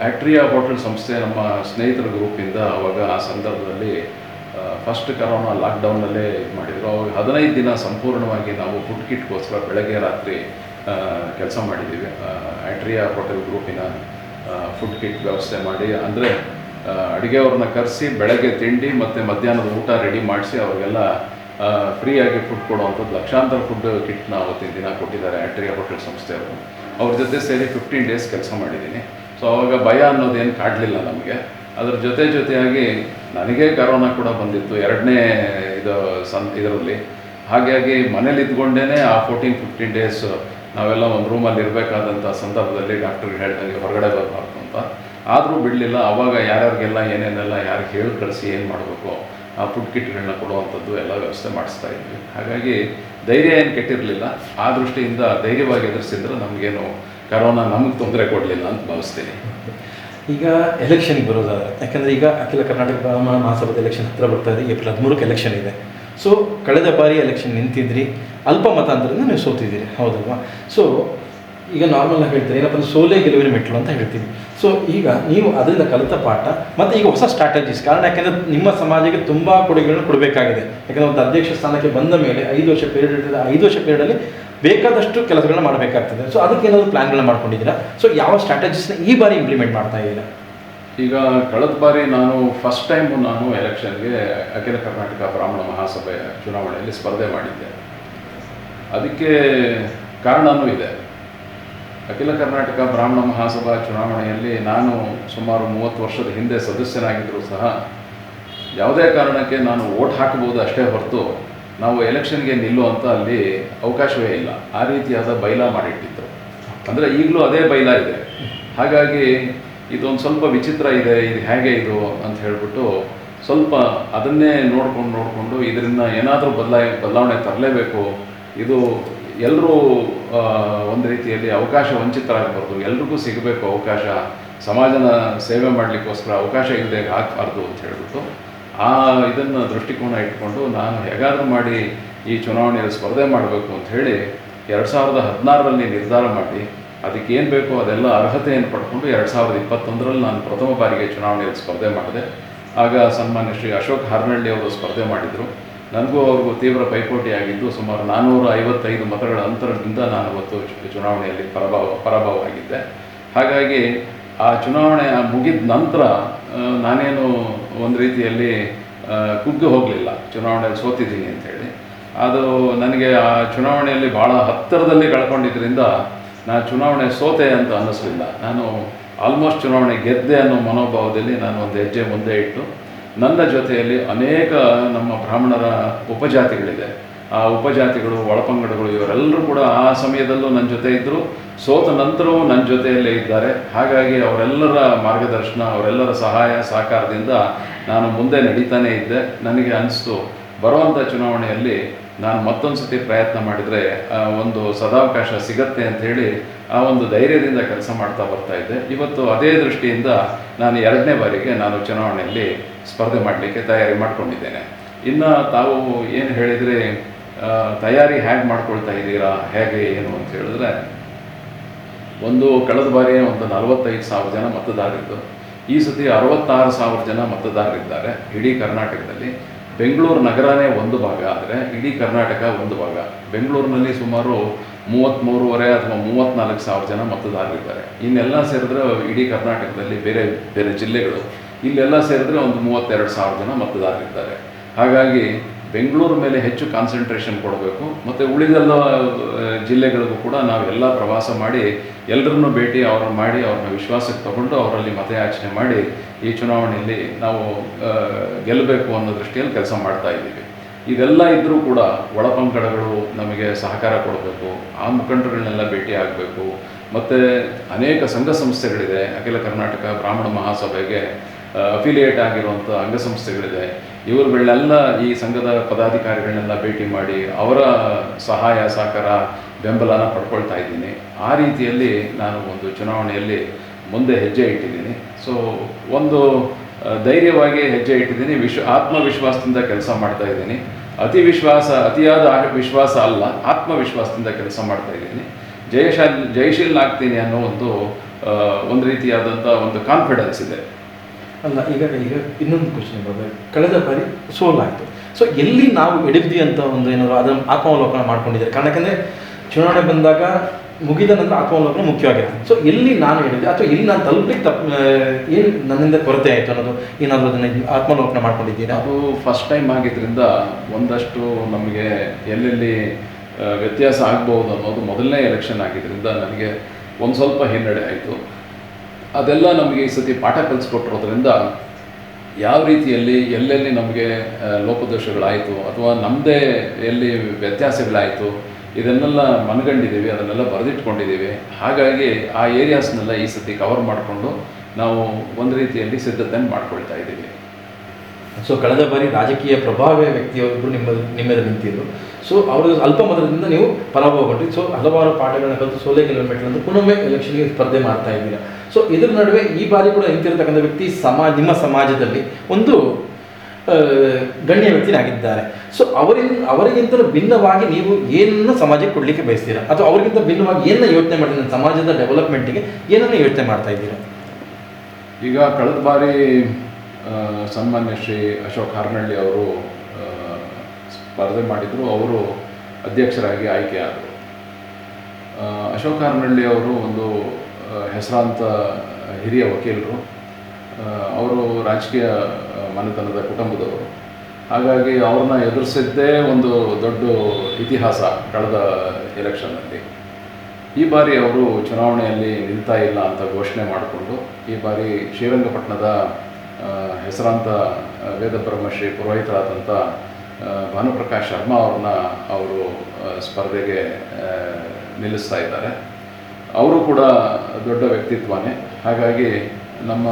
ಆಕ್ಟ್ರಿಯಾ ಹೋಟೆಲ್ ಸಂಸ್ಥೆ ನಮ್ಮ ಸ್ನೇಹಿತರ ಗ್ರೂಪಿಂದ ಅವಾಗ ಆ ಸಂದರ್ಭದಲ್ಲಿ ಫಸ್ಟ್ ಕರೋನಾ ಲಾಕ್ಡೌನಲ್ಲೇ ಇದು ಮಾಡಿದರು. ಅವಾಗ ಹದಿನೈದು ದಿನ ಸಂಪೂರ್ಣವಾಗಿ ನಾವು ಫುಡ್ ಕಿಟ್ಗೋಸ್ಕರ ಬೆಳಗ್ಗೆ ರಾತ್ರಿ ಕೆಲಸ ಮಾಡಿದ್ದೀವಿ ಆಟ್ರಿಯಾ ಹೋಟೆಲ್ ಗ್ರೂಪಿನ ಫುಡ್ ಕಿಟ್ ವ್ಯವಸ್ಥೆ ಮಾಡಿ, ಅಂದರೆ ಅಡುಗೆಯವ್ರನ್ನ ಕರೆಸಿ ಬೆಳಗ್ಗೆ ತಿಂಡಿ ಮತ್ತು ಮಧ್ಯಾಹ್ನದ ಊಟ ರೆಡಿ ಮಾಡಿಸಿ ಅವ್ರಿಗೆಲ್ಲ ಫ್ರೀಯಾಗಿ ಫುಡ್ ಕೊಡುವಂಥದ್ದು. ಲಕ್ಷಾಂತರ ಫುಡ್ ಕಿಟ್ನ ಅವತ್ತಿನ ದಿನ ಕೊಟ್ಟಿದ್ದಾರೆ ಆಟ್ರಿಯ ಹೋಟೆಲ್ ಸಂಸ್ಥೆಯವರು. ಅವ್ರ ಜೊತೆ ಸೇರಿ ಫಿಫ್ಟೀನ್ ಡೇಸ್ ಕೆಲಸ ಮಾಡಿದ್ದೀನಿ. ಸೊ ಅವಾಗ ಭಯ ಅನ್ನೋದೇನು ಕಾಡಲಿಲ್ಲ ನಮಗೆ. ಅದರ ಜೊತೆ ಜೊತೆಯಾಗಿ ನನಗೆ ಕರೋನಾ ಕೂಡ ಬಂದಿತ್ತು, ಎರಡನೇ ಇದು ಸನ್ ಇದರಲ್ಲಿ. ಹಾಗಾಗಿ ಮನೇಲಿ ಇದ್ಕೊಂಡೇ ಆ ಫೋರ್ಟೀನ್ ಫಿಫ್ಟೀನ್ ಡೇಸ್ ನಾವೆಲ್ಲ ಒಂದು ರೂಮಲ್ಲಿ ಇರಬೇಕಾದಂಥ ಸಂದರ್ಭದಲ್ಲಿ ಡಾಕ್ಟ್ರಿಗೆ ಹೇಳ್ದಂಗೆ ಹೊರಗಡೆ ಬರಬಾರ್ದು ಅಂತ. ಆದರೂ ಬಿಡಲಿಲ್ಲ, ಅವಾಗ ಯಾರ್ಯಾರಿಗೆಲ್ಲ ಏನೇನೆಲ್ಲ ಯಾರಿಗೆ ಹೇಳಿ ಕಳಿಸಿ ಏನು ಮಾಡಬೇಕು, ಆ ಫುಡ್ ಕಿಟ್ಗಳನ್ನ ಕೊಡುವಂಥದ್ದು ಎಲ್ಲ ವ್ಯವಸ್ಥೆ ಮಾಡಿಸ್ತಾ ಇದ್ವಿ. ಹಾಗಾಗಿ ಧೈರ್ಯ ಏನು ಕೆಟ್ಟಿರಲಿಲ್ಲ. ಆ ದೃಷ್ಟಿಯಿಂದ ಧೈರ್ಯವಾಗಿ ಎದುರಿಸಿದ್ರೆ ನಮಗೇನು ಕರೋನಾ ನಮಗೆ ತೊಂದರೆ ಕೊಡಲಿಲ್ಲ ಅಂತ ಭಾವಿಸ್ತೀನಿ. ಈಗ ಎಲೆಕ್ಷನ್ಗೆ ಬರೋದಾದ್ರೆ, ಯಾಕಂದರೆ ಈಗ ಅಖಿಲ ಕರ್ನಾಟಕ ಮಹಾಸಭಾದ ಎಲೆಕ್ಷನ್ ಹತ್ರ ಬರ್ತಾ ಇದೆ, ಏಪ್ರಿಲ್ ಹದಿಮೂರಕ್ಕೆ ಎಲೆಕ್ಷನ್ ಇದೆ. ಸೊ ಕಳೆದ ಬಾರಿ ಎಲೆಕ್ಷನ್ ನಿಂತಿದ್ರಿ ಅಲ್ಪ ಮತಾಂತರದಿಂದ ನೀವು ಸೋತಿದ್ದೀರಿ. ಹೌದಲ್ವಾ? ಸೊ ಈಗ ನಾರ್ಮಲ್ ಆಗಿ ಹೇಳ್ತಾರೆ, ಏನಪ್ಪ ಅಂದ್ರೆ ಸೋಲೆ ಗೆಲುವಿನ ಮೆಟ್ಟಲು ಅಂತ ಹೇಳ್ತೀವಿ. ಸೊ ಈಗ ನೀವು ಅದರಿಂದ ಕಲಿತ ಪಾಠ, ಮತ್ತು ಈಗ ಹೊಸ ಸ್ಟ್ರಾಟಜೀಸ್ ಕಾರಣ ಯಾಕೆಂದರೆ ನಿಮ್ಮ ಸಮಾಜಕ್ಕೆ ತುಂಬ ಕೊಡುಗೆಗಳನ್ನ ಕೊಡಬೇಕಾಗಿದೆ. ಯಾಕಂದರೆ ಒಂದು ಅಧ್ಯಕ್ಷ ಸ್ಥಾನಕ್ಕೆ ಬಂದ ಮೇಲೆ ಐದು ವರ್ಷ ಪೀರಿಯಡ್ ಇರ್ತದೆ, ಐದು ವರ್ಷ ಪೀರಿಯಡಲ್ಲಿ ಬೇಕಾದಷ್ಟು ಕೆಲಸಗಳನ್ನ ಮಾಡಬೇಕಾಗ್ತದೆ. ಸೊ ಅದಕ್ಕೆ ಏನಾದರೂ ಪ್ಲ್ಯಾನ್ಗಳನ್ನ ಮಾಡ್ಕೊಂಡಿದ್ದೀರಾ? ಸೊ ಯಾವ ಸ್ಟ್ರಾಟಜೀಸ್ನ ಈ ಬಾರಿ ಇಂಪ್ಲಿಮೆಂಟ್ ಮಾಡ್ತಾ ಇದ್ದೀರಾ? ಈಗ ಕಳೆದ ಬಾರಿ ನಾನು ಫಸ್ಟ್ ಟೈಮು ನಾನು ಎಲೆಕ್ಷನ್ಗೆ ಅಖಿಲ ಕರ್ನಾಟಕ ಬ್ರಾಹ್ಮಣ ಮಹಾಸಭೆಯ ಚುನಾವಣೆಯಲ್ಲಿ ಸ್ಪರ್ಧೆ ಮಾಡಿದ್ದೆ. ಅದಕ್ಕೆ ಕಾರಣವೂ ಇದೆ. ಅಖಿಲ ಕರ್ನಾಟಕ ಬ್ರಾಹ್ಮಣ ಮಹಾಸಭಾ ಚುನಾವಣೆಯಲ್ಲಿ ನಾನು ಸುಮಾರು ಮೂವತ್ತು ವರ್ಷದ ಹಿಂದೆ ಸದಸ್ಯನಾಗಿದ್ದರೂ ಸಹ ಯಾವುದೇ ಕಾರಣಕ್ಕೆ ನಾನು ಓಟ್ ಹಾಕಬಹುದು ಅಷ್ಟೇ ಹೊರತು ನಾವು ಎಲೆಕ್ಷನ್ಗೆ ನಿಲ್ಲುವಂತ ಅಲ್ಲಿ ಅವಕಾಶವೇ ಇಲ್ಲ. ಆ ರೀತಿಯಾದ ಬೈಲ ಮಾಡಿಟ್ಟಿತ್ತು ಅಂದರೆ ಈಗಲೂ ಅದೇ ಬೈಲ ಇದೆ. ಹಾಗಾಗಿ ಇದೊಂದು ಸ್ವಲ್ಪ ವಿಚಿತ್ರ ಇದೆ, ಇದು ಹೇಗೆ ಇದು ಅಂತ ಹೇಳ್ಬಿಟ್ಟು ಸ್ವಲ್ಪ ಅದನ್ನೇ ನೋಡ್ಕೊಂಡು ನೋಡಿಕೊಂಡು ಇದರಿಂದ ಏನಾದರೂ ಬದಲಾಯ ಬದಲಾವಣೆ ತರಲೇಬೇಕು ಇದು ಎಲ್ಲರೂ ಒಂದು ರೀತಿಯಲ್ಲಿ ಅವಕಾಶ ವಂಚಿತರಾಗಬಾರ್ದು. ಎಲ್ರಿಗೂ ಸಿಗಬೇಕು ಅವಕಾಶ. ಸಮಾಜನ ಸೇವೆ ಮಾಡಲಿಕ್ಕೋಸ್ಕರ ಅವಕಾಶ ಇಲ್ಲದೆ ಆಗಬಾರ್ದು ಅಂತ ಹೇಳಿಬಿಟ್ಟು ಆ ಇದನ್ನು ದೃಷ್ಟಿಕೋನ ಇಟ್ಕೊಂಡು ನಾನು ಹೇಗಾದರೂ ಮಾಡಿ ಈ ಚುನಾವಣೆಯಲ್ಲಿ ಸ್ಪರ್ಧೆ ಮಾಡಬೇಕು ಅಂತ ಹೇಳಿ ಎರಡು ಸಾವಿರದ ಹದಿನಾರರಲ್ಲಿ ನಿರ್ಧಾರ ಮಾಡಿ ಅದಕ್ಕೆ ಏನು ಬೇಕೋ ಅದೆಲ್ಲ ಅರ್ಹತೆಯನ್ನು ಪಡ್ಕೊಂಡು ಎರಡು ಸಾವಿರದ ಇಪ್ಪತ್ತೊಂದರಲ್ಲಿ ನಾನು ಪ್ರಥಮ ಬಾರಿಗೆ ಚುನಾವಣೆಯಲ್ಲಿ ಸ್ಪರ್ಧೆ ಮಾಡಿದೆ. ಆಗ ಸನ್ಮಾನ್ಯ ಶ್ರೀ ಅಶೋಕ್ ಹಾರ್ನಳ್ಳಿ ಅವರು ಸ್ಪರ್ಧೆ ಮಾಡಿದರು. ನನಗೂ ಅವ್ರಿಗೂ ತೀವ್ರ ಪೈಪೋಟಿ ಆಗಿದ್ದು ಸುಮಾರು ನಾನ್ನೂರ ಐವತ್ತೈದು ಮತಗಳ ಅಂತರದಿಂದ ನಾನು ಅವತ್ತು ಚುನಾವಣೆಯಲ್ಲಿ ಪರಭಾವ ಆಗಿದ್ದೆ ಹಾಗಾಗಿ ಆ ಚುನಾವಣೆ ಮುಗಿದ ನಂತರ ನಾನೇನು ಒಂದು ರೀತಿಯಲ್ಲಿ ಕುಗ್ಗಿ ಹೋಗಲಿಲ್ಲ. ಚುನಾವಣೆಯಲ್ಲಿ ಸೋತಿದ್ದೀನಿ ಅಂತೇಳಿ. ಅದು ನನಗೆ ಆ ಚುನಾವಣೆಯಲ್ಲಿ ಭಾಳ ಹತ್ತಿರದಲ್ಲಿ ಕಳ್ಕೊಂಡಿದ್ದರಿಂದ ನಾನು ಚುನಾವಣೆ ಸೋತೆ ಅಂತ ಅನ್ನಿಸ್ಲಿಲ್ಲ. ನಾನು ಆಲ್ಮೋಸ್ಟ್ ಚುನಾವಣೆ ಗೆದ್ದೆ ಅನ್ನೋ ಮನೋಭಾವದಲ್ಲಿ ನಾನು ಒಂದು ಹೆಜ್ಜೆ ಮುಂದೆ ಇಟ್ಟು ನನ್ನ ಜೊತೆಯಲ್ಲಿ ಅನೇಕ ನಮ್ಮ ಬ್ರಾಹ್ಮಣರ ಉಪಜಾತಿಗಳಿದೆ. ಆ ಉಪಜಾತಿಗಳು, ಒಳಪಂಗಡಗಳು ಇವರೆಲ್ಲರೂ ಕೂಡ ಆ ಸಮಯದಲ್ಲೂ ನನ್ನ ಜೊತೆ ಇದ್ದರು ಸೋತ ನಂತರವೂ ನನ್ನ ಜೊತೆಯಲ್ಲೇ ಇದ್ದಾರೆ. ಹಾಗಾಗಿ ಅವರೆಲ್ಲರ ಮಾರ್ಗದರ್ಶನ, ಅವರೆಲ್ಲರ ಸಹಾಯ, ಸಹಕಾರದಿಂದ ನಾನು ಮುಂದೆ ನಡೀತಾನೇ ಇದ್ದೆ. ನನಗೆ ಅನಿಸ್ತು ಬರುವಂಥ ಚುನಾವಣೆಯಲ್ಲಿ ನಾನು ಮತ್ತೊಂದು ಸತಿ ಪ್ರಯತ್ನ ಮಾಡಿದರೆ ಒಂದು ಸದಾವಕಾಶ ಸಿಗತ್ತೆ ಹೇಳಿ ಆ ಒಂದು ಧೈರ್ಯದಿಂದ ಕೆಲಸ ಮಾಡ್ತಾ ಬರ್ತಾ ಇದ್ದೆ. ಇವತ್ತು ಅದೇ ದೃಷ್ಟಿಯಿಂದ ನಾನು ಎರಡನೇ ಬಾರಿಗೆ ನಾನು ಚುನಾವಣೆಯಲ್ಲಿ ಸ್ಪರ್ಧೆ ಮಾಡಲಿಕ್ಕೆ ತಯಾರಿ ಮಾಡ್ಕೊಂಡಿದ್ದೇನೆ. ಇನ್ನು ತಾವು ಏನು ಹೇಳಿದರೆ ತಯಾರಿ ಹೇಗೆ ಮಾಡ್ಕೊಳ್ತಾ ಇದ್ದೀರಾ, ಹೇಗೆ, ಏನು ಅಂತ ಹೇಳಿದ್ರೆ, ಒಂದು ಕಳೆದ ಬಾರಿ ಒಂದು ನಲವತ್ತೈದು ಸಾವಿರ ಜನ ಮತದಾರರಿದ್ದು, ಈ ಸತಿ ಅರವತ್ತಾರು ಸಾವಿರ ಜನ ಮತದಾರರಿದ್ದಾರೆ ಇಡೀ ಕರ್ನಾಟಕದಲ್ಲಿ. ಬೆಂಗಳೂರು ನಗರನೇ ಒಂದು ಭಾಗ, ಆದರೆ ಇಡೀ ಕರ್ನಾಟಕ ಒಂದು ಭಾಗ. ಬೆಂಗಳೂರಿನಲ್ಲಿ ಸುಮಾರು ಮೂವತ್ತ್ಮೂರುವರೆ ಅಥವಾ ಮೂವತ್ತ್ನಾಲ್ಕು ಸಾವಿರ ಜನ ಮತದಾರರಿದ್ದಾರೆ. ಇನ್ನೆಲ್ಲ ಸೇರಿದ್ರೆ ಇಡೀ ಕರ್ನಾಟಕದಲ್ಲಿ ಬೇರೆ ಬೇರೆ ಜಿಲ್ಲೆಗಳು. ಇಲ್ಲೆಲ್ಲ ಸೇರಿದ್ರೆ ಒಂದು ಮೂವತ್ತೆರಡು ಸಾವಿರ ಜನ ಮತದಾರರಿದ್ದಾರೆ. ಹಾಗಾಗಿ ಬೆಂಗಳೂರು ಮೇಲೆ ಹೆಚ್ಚು ಕಾನ್ಸಂಟ್ರೇಷನ್ ಕೊಡಬೇಕು. ಮತ್ತು ಉಳಿದೆಲ್ಲ ಜಿಲ್ಲೆಗಳಿಗೂ ಕೂಡ ನಾವೆಲ್ಲ ಪ್ರವಾಸ ಮಾಡಿ ಎಲ್ಲರನ್ನೂ ಭೇಟಿ ಅವ್ರನ್ನ ಮಾಡಿ ಅವ್ರನ್ನ ವಿಶ್ವಾಸಕ್ಕೆ ತಗೊಂಡು ಅವರಲ್ಲಿ ಮತಯಾಚನೆ ಮಾಡಿ ಈ ಚುನಾವಣೆಯಲ್ಲಿ ನಾವು ಗೆಲ್ಲಬೇಕು ಅನ್ನೋ ದೃಷ್ಟಿಯಲ್ಲಿ ಕೆಲಸ ಮಾಡ್ತಾ ಇದ್ದೀವಿ. ಇದೆಲ್ಲ ಇದ್ದರೂ ಕೂಡ ಒಳಪಂಗಡಗಳು ನಮಗೆ ಸಹಕಾರ ಕೊಡಬೇಕು, ಆ ಮುಖಂಡರುಗಳನ್ನೆಲ್ಲ ಭೇಟಿ ಆಗಬೇಕು. ಮತ್ತು ಅನೇಕ ಸಂಘ ಸಂಸ್ಥೆಗಳಿದೆ, ಅಖಿಲ ಕರ್ನಾಟಕ ಬ್ರಾಹ್ಮಣ ಮಹಾಸಭೆಗೆ ಅಫಿಲಿಯೇಟ್ ಆಗಿರುವಂಥ ಅಂಗಸಂಸ್ಥೆಗಳಿದೆ ಇವರುಗಳನ್ನೆಲ್ಲ ಈ ಸಂಘದ ಪದಾಧಿಕಾರಿಗಳನ್ನೆಲ್ಲ ಭೇಟಿ ಮಾಡಿ ಅವರ ಸಹಾಯ, ಸಹಕಾರ, ಬೆಂಬಲನ ಪಡ್ಕೊಳ್ತಾ ಇದ್ದೀನಿ. ಆ ರೀತಿಯಲ್ಲಿ ನಾನು ಒಂದು ಚುನಾವಣೆಯಲ್ಲಿ ಮುಂದೆ ಹೆಜ್ಜೆ ಇಟ್ಟಿದ್ದೀನಿ. ಸೊ ಒಂದು ಧೈರ್ಯವಾಗಿ ಹೆಜ್ಜೆ ಇಟ್ಟಿದ್ದೀನಿ, ವಿಶ್ವ, ಆತ್ಮವಿಶ್ವಾಸದಿಂದ ಕೆಲಸ ಮಾಡ್ತಾ ಇದ್ದೀನಿ. ಅತಿ ವಿಶ್ವಾಸ ಅತಿಯಾದ ವಿಶ್ವಾಸ ಅಲ್ಲ, ಆತ್ಮವಿಶ್ವಾಸದಿಂದ ಕೆಲಸ ಮಾಡ್ತಾ ಇದ್ದೀನಿ. ಜಯಶಾಲ್ ಜಯಶೀಲ್ ಆಗ್ತೀನಿ ಅನ್ನೋ ಒಂದು ಒಂದು ರೀತಿಯಾದಂಥ ಒಂದು ಕಾನ್ಫಿಡೆನ್ಸ್ ಇದೆ. ಅಲ್ಲ, ಈಗ ಈಗ ಇನ್ನೊಂದು ಕ್ವಶನ್ ಬರಬೇಕು ಕಳೆದ ಬಾರಿ ಸೋಲಾಯಿತು. ಸೊ ಎಲ್ಲಿ ನಾವು ಎಡಿದ್ವಿ ಅಂತ ಒಂದು ಏನಾದ್ರು ಅದನ್ನು ಆತ್ಮಾವಲೋಕನ ಮಾಡ್ಕೊಂಡಿದ್ದಾರೆ? ಕಾರಣಕ್ಕೆ ಚುನಾವಣೆ ಬಂದಾಗ ಮುಗಿದ ನಂತರ ಆತ್ಮಾವಲೋಕನ ಮುಖ್ಯವಾಗಿರುತ್ತೆ. ಸೊ ಎಲ್ಲಿ ನಾನು ಹೇಳಿದೆ ಅಥವಾ ಇಲ್ಲಿ ನಾನು ತಲುಪಲಿಕ್ಕೆ ತಪ್ಪು ಏನು ನನ್ನಿಂದ ಕೊರತೆ ಆಯಿತು ಅನ್ನೋದು ಏನಾದರೂ ಅದನ್ನು ಆತ್ಮಾವಲೋಕನ ಮಾಡ್ಕೊಂಡಿದ್ದೀನಿ ಅದು ಫಸ್ಟ್ ಟೈಮ್ ಆಗಿದ್ದರಿಂದ ಒಂದಷ್ಟು ನಮಗೆ ಎಲ್ಲೆಲ್ಲಿ ವ್ಯತ್ಯಾಸ ಆಗ್ಬೋದು ಅನ್ನೋದು ಮೊದಲನೇ ಎಲೆಕ್ಷನ್ ಆಗಿದ್ದರಿಂದ ನನಗೆ ಒಂದು ಸ್ವಲ್ಪ ಹಿನ್ನಡೆ ಆಯಿತು. ಅದೆಲ್ಲ ನಮಗೆ ಈ ಸತಿ ಪಾಠ ಕಲಿಸ್ಕೊಟ್ಟಿರೋದ್ರಿಂದ ಯಾವ ರೀತಿಯಲ್ಲಿ ಎಲ್ಲೆಲ್ಲಿ ನಮಗೆ ಲೋಪದೋಷಗಳಾಯಿತು ಅಥವಾ ನಮ್ಮದೇ ಎಲ್ಲಿ ವ್ಯತ್ಯಾಸಗಳಾಯಿತು ಇದನ್ನೆಲ್ಲ ಮನಗಂಡಿದ್ದೀವಿ, ಅದನ್ನೆಲ್ಲ ಬರೆದಿಟ್ಕೊಂಡಿದ್ದೀವಿ. ಹಾಗಾಗಿ ಆ ಏರಿಯಾಸ್ನೆಲ್ಲ ಈ ಸತಿ ಕವರ್ ಮಾಡಿಕೊಂಡು ನಾವು ಒಂದು ರೀತಿಯಲ್ಲಿ ಸಿದ್ಧತೆಯನ್ನು ಮಾಡ್ಕೊಳ್ತಾ ಇದ್ದೀವಿ. ಸೊ ಕಳೆದ ಬಾರಿ ರಾಜಕೀಯ ಪ್ರಭಾವಿ ವ್ಯಕ್ತಿಯೊಬ್ಬರು ನಿಮ್ಮ ನಿಮ್ಮ ನಿಂತಿದ್ದರು ಸೊ ಅವರು ಅಲ್ಪ ಮತದಿಂದ ನೀವು ಪರಾಭವಗೊಂಡ್ರಿ ಸೊ ಹಲವಾರು ಪಾಠಗಳನ್ನ ಕಲಿತು ಸೋಲೆ ಗೆಲುವು ಮೆಟ್ಟಲಂತ ಪುನೊಮ್ಮೆ ಎಲೆಕ್ಷನ್ಗೆ ಸ್ಪರ್ಧೆ ಮಾಡ್ತಾ ಇದ್ದೀರಾ. ಸೊ ಇದ್ರ ನಡುವೆ ಈ ಬಾರಿ ಕೂಡ ನಿಂತಿರತಕ್ಕಂಥ ವ್ಯಕ್ತಿ ಸಮಾಜ ನಿಮ್ಮ ಸಮಾಜದಲ್ಲಿ ಒಂದು ಗಣ್ಯ ವ್ಯಕ್ತಿಯಾಗಿದ್ದಾರೆ. ಸೊ ಅವರಿಂದ ಅವರಿಗಿಂತಲೂ ಭಿನ್ನವಾಗಿ ನೀವು ಏನನ್ನು ಸಮಾಜಕ್ಕೆ ಕೊಡಲಿಕ್ಕೆ ಬಯಸ್ತೀರಾ? ಅಥವಾ ಅವರಿಗಿಂತ ಭಿನ್ನವಾಗಿ ಏನನ್ನ ಯೋಚನೆ ಮಾಡ್ತೀರಾ? ಸಮಾಜದ ಡೆವಲಪ್ಮೆಂಟಿಗೆ ಏನನ್ನು ಯೋಚನೆ ಮಾಡ್ತಾ ಇದ್ದೀರಾ? ಈಗ ಕಳೆದ ಬಾರಿ ಸನ್ಮಾನ್ಯ ಶ್ರೀ ಅಶೋಕ್ ಹಾರ್ನಳ್ಳಿ ಅವರು ಸ್ಪರ್ಧೆ ಮಾಡಿದರು. ಅವರು ಅಧ್ಯಕ್ಷರಾಗಿ ಆಯ್ಕೆಯಾದರು ಆದರು. ಅಶೋಕ್ ಹಾರ್ನಳ್ಳಿ ಅವರು ಒಂದು ಹೆಸರಾಂತ ಹಿರಿಯ ವಕೀಲರು. ಅವರು ರಾಜಕೀಯ ಮನೆತನದ ಕುಟುಂಬದವರು. ಹಾಗಾಗಿ ಅವ್ರನ್ನ ಎದುರಿಸಿದ್ದೇ ಒಂದು ದೊಡ್ಡ ಇತಿಹಾಸ ಕಳೆದ ಎಲೆಕ್ಷನ್ನಲ್ಲಿ. ಈ ಬಾರಿ ಅವರು ಚುನಾವಣೆಯಲ್ಲಿ ನಿಲ್ತಾ ಇಲ್ಲ ಅಂತ ಘೋಷಣೆ ಮಾಡಿಕೊಂಡು, ಈ ಬಾರಿ ಶ್ರೀರಂಗಪಟ್ಟಣದ ಹೆಸರಾಂತ ವೇದಬ್ರಹ್ಮ ಶ್ರೀ ಪುರೋಹಿತರಾದಂಥ ಭಾನುಪ್ರಕಾಶ್ ಶರ್ಮಾ ಅವ್ರನ್ನ ಅವರು ಸ್ಪರ್ಧೆಗೆ ನಿಲ್ಲಿಸ್ತಾ ಇದ್ದಾರೆ. ಅವರು ಕೂಡ ದೊಡ್ಡ ವ್ಯಕ್ತಿತ್ವನೇ. ಹಾಗಾಗಿ ನಮ್ಮ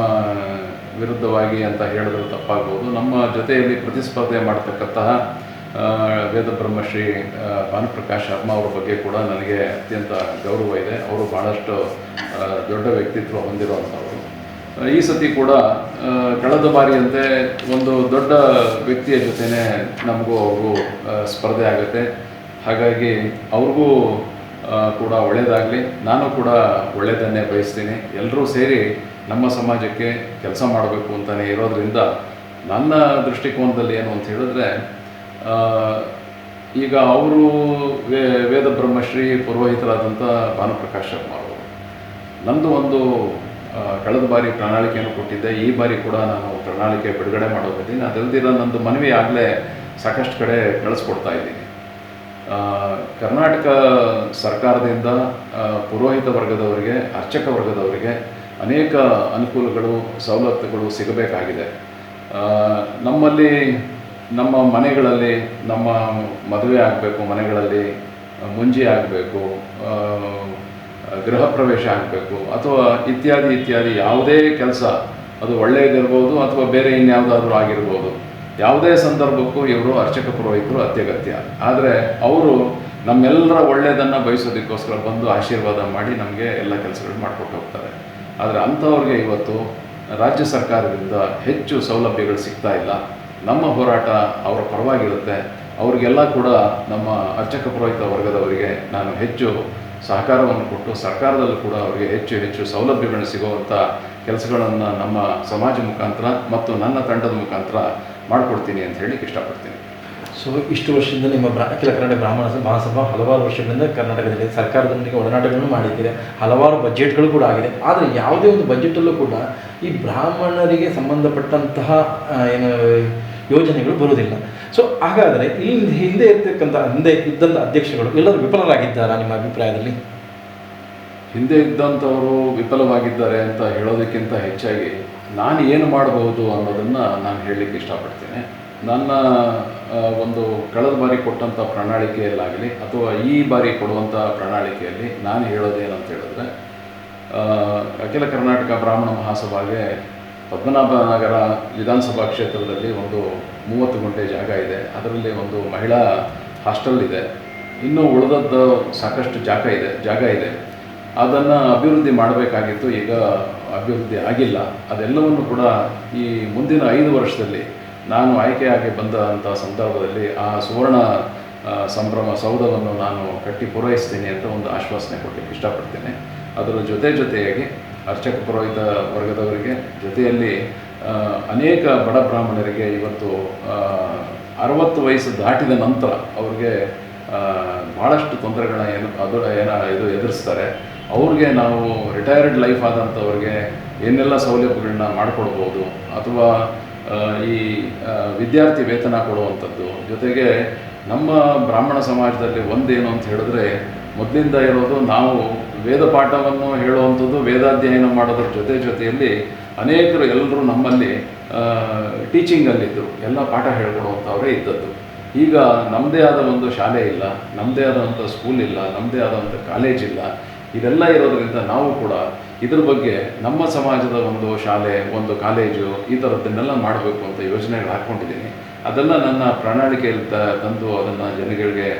ವಿರುದ್ಧವಾಗಿ ಅಂತ ಹೇಳಿದ್ರು ತಪ್ಪಾಗ್ಬೋದು. ನಮ್ಮ ಜೊತೆಯಲ್ಲಿ ಪ್ರತಿಸ್ಪರ್ಧೆ ಮಾಡತಕ್ಕಂತಹ ವೇದಬ್ರಹ್ಮಶ್ರೀ ಭಾನುಪ್ರಕಾಶ್ ಶರ್ಮಾ ಅವರ ಬಗ್ಗೆ ಕೂಡ ನನಗೆ ಅತ್ಯಂತ ಗೌರವ ಇದೆ. ಅವರು ಭಾಳಷ್ಟು ದೊಡ್ಡ ವ್ಯಕ್ತಿತ್ವ ಹೊಂದಿರುವಂಥವರು. ಈ ಸತಿ ಕೂಡ ಕಳೆದ ಬಾರಿಯಂತೆ ಒಂದು ದೊಡ್ಡ ವ್ಯಕ್ತಿಯ ಜೊತೆನೇ ನಮಗೂ ಅವ್ರಿಗೂ ಸ್ಪರ್ಧೆ ಆಗುತ್ತೆ. ಹಾಗಾಗಿ ಅವ್ರಿಗೂ ಕೂಡ ಒಳ್ಳೆಯದಾಗಲಿ ನಾನು ಕೂಡ ಒಳ್ಳೆಯದನ್ನೇ ಬಯಸ್ತೀನಿ. ಎಲ್ಲರೂ ಸೇರಿ ನಮ್ಮ ಸಮಾಜಕ್ಕೆ ಕೆಲಸ ಮಾಡಬೇಕು ಅಂತಲೇ ಇರೋದರಿಂದ ನನ್ನ ದೃಷ್ಟಿಕೋನದಲ್ಲಿ ಏನು ಅಂತ ಹೇಳಿದ್ರೆ ಈಗ ಅವರು ವೇ ವೇದ ಬ್ರಹ್ಮಶ್ರೀ ಪುರೋಹಿತರಾದಂಥ ಭಾನುಪ್ರಕಾಶ್ ಶರ್ಮಾ ಅವರು. ನಂದು ಒಂದು ಕಳೆದ ಬಾರಿ ಪ್ರಣಾಳಿಕೆಯನ್ನು ಕೊಟ್ಟಿದ್ದೆ. ಈ ಬಾರಿ ಕೂಡ ನಾನು ಪ್ರಣಾಳಿಕೆ ಬಿಡುಗಡೆ ಮಾಡೋದಿದ್ದೀನಿ ಅದಲ್ದಿರೋ ನಂದು ಮನವಿ ಆಗಲೇ ಸಾಕಷ್ಟು ಕಡೆ ಕಳಿಸ್ಕೊಡ್ತಾ ಇದ್ದೀನಿ. ಕರ್ನಾಟಕ ಸರ್ಕಾರದಿಂದ ಪುರೋಹಿತ ವರ್ಗದವರಿಗೆ, ಅರ್ಚಕ ವರ್ಗದವರಿಗೆ ಅನೇಕ ಅನುಕೂಲಗಳು, ಸವಲತ್ತುಗಳು ಸಿಗಬೇಕಾಗಿದೆ. ನಮ್ಮಲ್ಲಿ, ನಮ್ಮ ಮನೆಗಳಲ್ಲಿ ನಮ್ಮ ಮದುವೆ ಆಗಬೇಕು, ಮನೆಗಳಲ್ಲಿ ಮುಂಜಿ ಆಗಬೇಕು ಗೃಹ ಪ್ರವೇಶ ಆಗಬೇಕು, ಅಥವಾ ಇತ್ಯಾದಿ ಇತ್ಯಾದಿ ಯಾವುದೇ ಕೆಲಸ ಅದು ಒಳ್ಳೆಯದಿರ್ಬೋದು ಅಥವಾ ಬೇರೆ ಇನ್ಯಾವುದಾದ್ರೂ ಆಗಿರ್ಬೋದು. ಯಾವುದೇ ಸಂದರ್ಭಕ್ಕೂ ಇವರು ಅರ್ಚಕ ಪುರೋಹಿತರು ಅತ್ಯಗತ್ಯ. ಆದರೆ ಅವರು ನಮ್ಮೆಲ್ಲರ ಒಳ್ಳೆಯದನ್ನು ಬಯಸೋದಕ್ಕೋಸ್ಕರ ಬಂದು ಆಶೀರ್ವಾದ ಮಾಡಿ ನಮಗೆ ಎಲ್ಲ ಕೆಲಸಗಳು ಮಾಡಿಕೊಟ್ಟು ಹೋಗ್ತಾರೆ. ಆದರೆ ಅಂಥವ್ರಿಗೆ ಇವತ್ತು ರಾಜ್ಯ ಸರ್ಕಾರದಿಂದ ಹೆಚ್ಚು ಸೌಲಭ್ಯಗಳು ಸಿಗ್ತಾ ಇಲ್ಲ. ನಮ್ಮ ಹೋರಾಟ ಅವರ ಪರವಾಗಿರುತ್ತೆ. ಅವರಿಗೆಲ್ಲ ಕೂಡ ನಮ್ಮ ಅರ್ಚಕ ಪುರೋಹಿತ ವರ್ಗದವರಿಗೆ ನಾನು ಹೆಚ್ಚು ಸಹಕಾರವನ್ನು ಕೊಟ್ಟು ಸರ್ಕಾರದಲ್ಲೂ ಕೂಡ ಅವರಿಗೆ ಹೆಚ್ಚು ಹೆಚ್ಚು ಸೌಲಭ್ಯಗಳು ಸಿಗುವಂಥ ಕೆಲಸಗಳನ್ನು ನಮ್ಮ ಸಮಾಜ ಮುಖಾಂತರ ಮತ್ತು ನನ್ನ ತಂಡದ ಮುಖಾಂತರ ಮಾಡಿಕೊಡ್ತೀನಿ ಅಂತ ಹೇಳಿ ಇಷ್ಟಪಡ್ತೀನಿ. ಸೊ ಇಷ್ಟು ವರ್ಷದಿಂದ ನಿಮ್ಮ ಬ್ರಾ, ಅಖಿಲ ಕರ್ನಾಟಕ ಬ್ರಾಹ್ಮಣ ಸಭಾ ಮಹಾಸಭಾ ಹಲವಾರು ವರ್ಷಗಳಿಂದ ಕರ್ನಾಟಕದಲ್ಲಿ ಸರ್ಕಾರದೊಂದಿಗೆ ಒಡನಾಟಗಳನ್ನು ಮಾಡಿದ್ದೀರಿ. ಹಲವಾರು ಬಜೆಟ್ಗಳು ಕೂಡ ಆಗಿದೆ. ಆದರೆ ಯಾವುದೇ ಒಂದು ಬಜೆಟಲ್ಲೂ ಕೂಡ ಈ ಬ್ರಾಹ್ಮಣರಿಗೆ ಸಂಬಂಧಪಟ್ಟಂತಹ ಏನು, ಯೋಜನೆಗಳು ಬರುವುದಿಲ್ಲ. ಸೊ ಹಾಗಾದರೆ ಈ ಹಿಂದೆ ಇರ್ತಕ್ಕಂಥ, ಹಿಂದೆ ಇದ್ದಂಥ ಅಧ್ಯಕ್ಷಗಳು ಎಲ್ಲರೂ ವಿಫಲರಾಗಿದ್ದಾರಾ ನಿಮ್ಮ ಅಭಿಪ್ರಾಯದಲ್ಲಿ? ಹಿಂದೆ ಇದ್ದಂಥವರು ವಿಫಲವಾಗಿದ್ದಾರೆ ಅಂತ ಹೇಳೋದಕ್ಕಿಂತ ಹೆಚ್ಚಾಗಿ ನಾನು ಏನು ಮಾಡಬಹುದು ಅನ್ನೋದನ್ನು ನಾನು ಹೇಳಲಿಕ್ಕೆ ಇಷ್ಟಪಡ್ತೇನೆ. ನನ್ನ ಒಂದು ಕಳೆದ ಬಾರಿ ಕೊಟ್ಟಂಥ ಪ್ರಣಾಳಿಕೆಯಲ್ಲಾಗಲಿ ಅಥವಾ ಈ ಬಾರಿ ಕೊಡುವಂಥ ಪ್ರಣಾಳಿಕೆಯಲ್ಲಿ ನಾನು ಹೇಳೋದೇನಂತ ಹೇಳಿದ್ರೆ ಅಖಿಲ ಕರ್ನಾಟಕ ಬ್ರಾಹ್ಮಣ ಮಹಾಸಭಾಗೆ ಪದ್ಮನಾಭನಗರ ವಿಧಾನಸಭಾ ಕ್ಷೇತ್ರದಲ್ಲಿ ಒಂದು ಮೂವತ್ತು ಗುಂಟೆ ಜಾಗ ಇದೆ. ಅದರಲ್ಲಿ ಒಂದು ಮಹಿಳಾ ಹಾಸ್ಟೆಲ್ ಇದೆ. ಇನ್ನೂ ಉಳಿದದ್ದು ಸಾಕಷ್ಟು ಜಾಗ ಇದೆ ಜಾಗ ಇದೆ. ಅದನ್ನು ಅಭಿವೃದ್ಧಿ ಮಾಡಬೇಕಾಗಿತ್ತು. ಈಗ ಅಭಿವೃದ್ಧಿ ಆಗಿಲ್ಲ. ಅದೆಲ್ಲವನ್ನು ಕೂಡ ಈ ಮುಂದಿನ ಐದು ವರ್ಷದಲ್ಲಿ ನಾನು ಆಯ್ಕೆಯಾಗಿ ಬಂದಂಥ ಸಂದರ್ಭದಲ್ಲಿ ಆ ಸುವರ್ಣ ಸಂಭ್ರಮ, ಸೌಧವನ್ನು ನಾನು ಕಟ್ಟಿ ಪೂರೈಸ್ತೀನಿ ಅಂತ ಒಂದು ಆಶ್ವಾಸನೆ ಕೊಡಲಿಕ್ಕೆ ಇಷ್ಟಪಡ್ತೇನೆ. ಅದರ ಜೊತೆ ಜೊತೆಯಾಗಿ ಅರ್ಚಕ ಪುರೋಹಿತ ವರ್ಗದವರಿಗೆ ಜೊತೆಯಲ್ಲಿ ಅನೇಕ ಬಡ ಬ್ರಾಹ್ಮಣರಿಗೆ ಇವತ್ತು ಅರವತ್ತು ವಯಸ್ಸು ದಾಟಿದ ನಂತರ ಅವ್ರಿಗೆ ಭಾಳಷ್ಟು ತೊಂದರೆಗಳನ್ನ ಏನು, ಅದು ಏನ, ಇದು ಎದುರಿಸ್ತಾರೆ. ಅವ್ರಿಗೆ ನಾವು ರಿಟೈರ್ಡ್ ಲೈಫ್ ಆದಂಥವ್ರಿಗೆ ಏನೆಲ್ಲ ಸೌಲಭ್ಯಗಳನ್ನ ಮಾಡಿಕೊಡ್ಬೋದು ಅಥವಾ ಈ ವಿದ್ಯಾರ್ಥಿ ವೇತನ ಕೊಡುವಂಥದ್ದು. ಜೊತೆಗೆ ನಮ್ಮ ಬ್ರಾಹ್ಮಣ ಸಮಾಜದಲ್ಲಿ ಒಂದೇನು ಅಂತ ಹೇಳಿದ್ರೆ, ಮೊದಲಿಂದ ಇರೋದು ನಾವು ವೇದ ಪಾಠವನ್ನು ಹೇಳುವಂಥದ್ದು, ವೇದಾಧ್ಯಯನ ಮಾಡೋದ್ರ ಜೊತೆ ಜೊತೆಯಲ್ಲಿ ಅನೇಕರು ಎಲ್ಲರೂ ನಮ್ಮಲ್ಲಿ ಟೀಚಿಂಗಲ್ಲಿದ್ದರು. ಎಲ್ಲ ಪಾಠ ಹೇಳ್ಕೊಡುವಂಥವರೇ ಇದ್ದದ್ದು. ಈಗ ನಮ್ಮದೇ ಆದ ಒಂದು ಶಾಲೆ ಇಲ್ಲ ನಮ್ಮದೇ ಆದಂಥ ಸ್ಕೂಲ್ ಇಲ್ಲ ನಮ್ಮದೇ ಆದಂಥ ಕಾಲೇಜ್ ಇಲ್ಲ, ಇದೆಲ್ಲ ಇರೋದರಿಂದ ನಾವು ಕೂಡ ಇದ್ರ ಬಗ್ಗೆ ನಮ್ಮ ಸಮಾಜದ ಒಂದು ಶಾಲೆ, ಒಂದು ಕಾಲೇಜು, ಈ ಥರದ್ದನ್ನೆಲ್ಲ ಮಾಡಬೇಕು ಅಂತ ಯೋಜನೆಗಳು ಹಾಕ್ಕೊಂಡಿದ್ದೀನಿ. ಅದೆಲ್ಲ ನನ್ನ ಪ್ರಣಾಳಿಕೆಯಲ್ಲಿ ತಂದು ಅದನ್ನು ಜನಗಳಿಗೆ,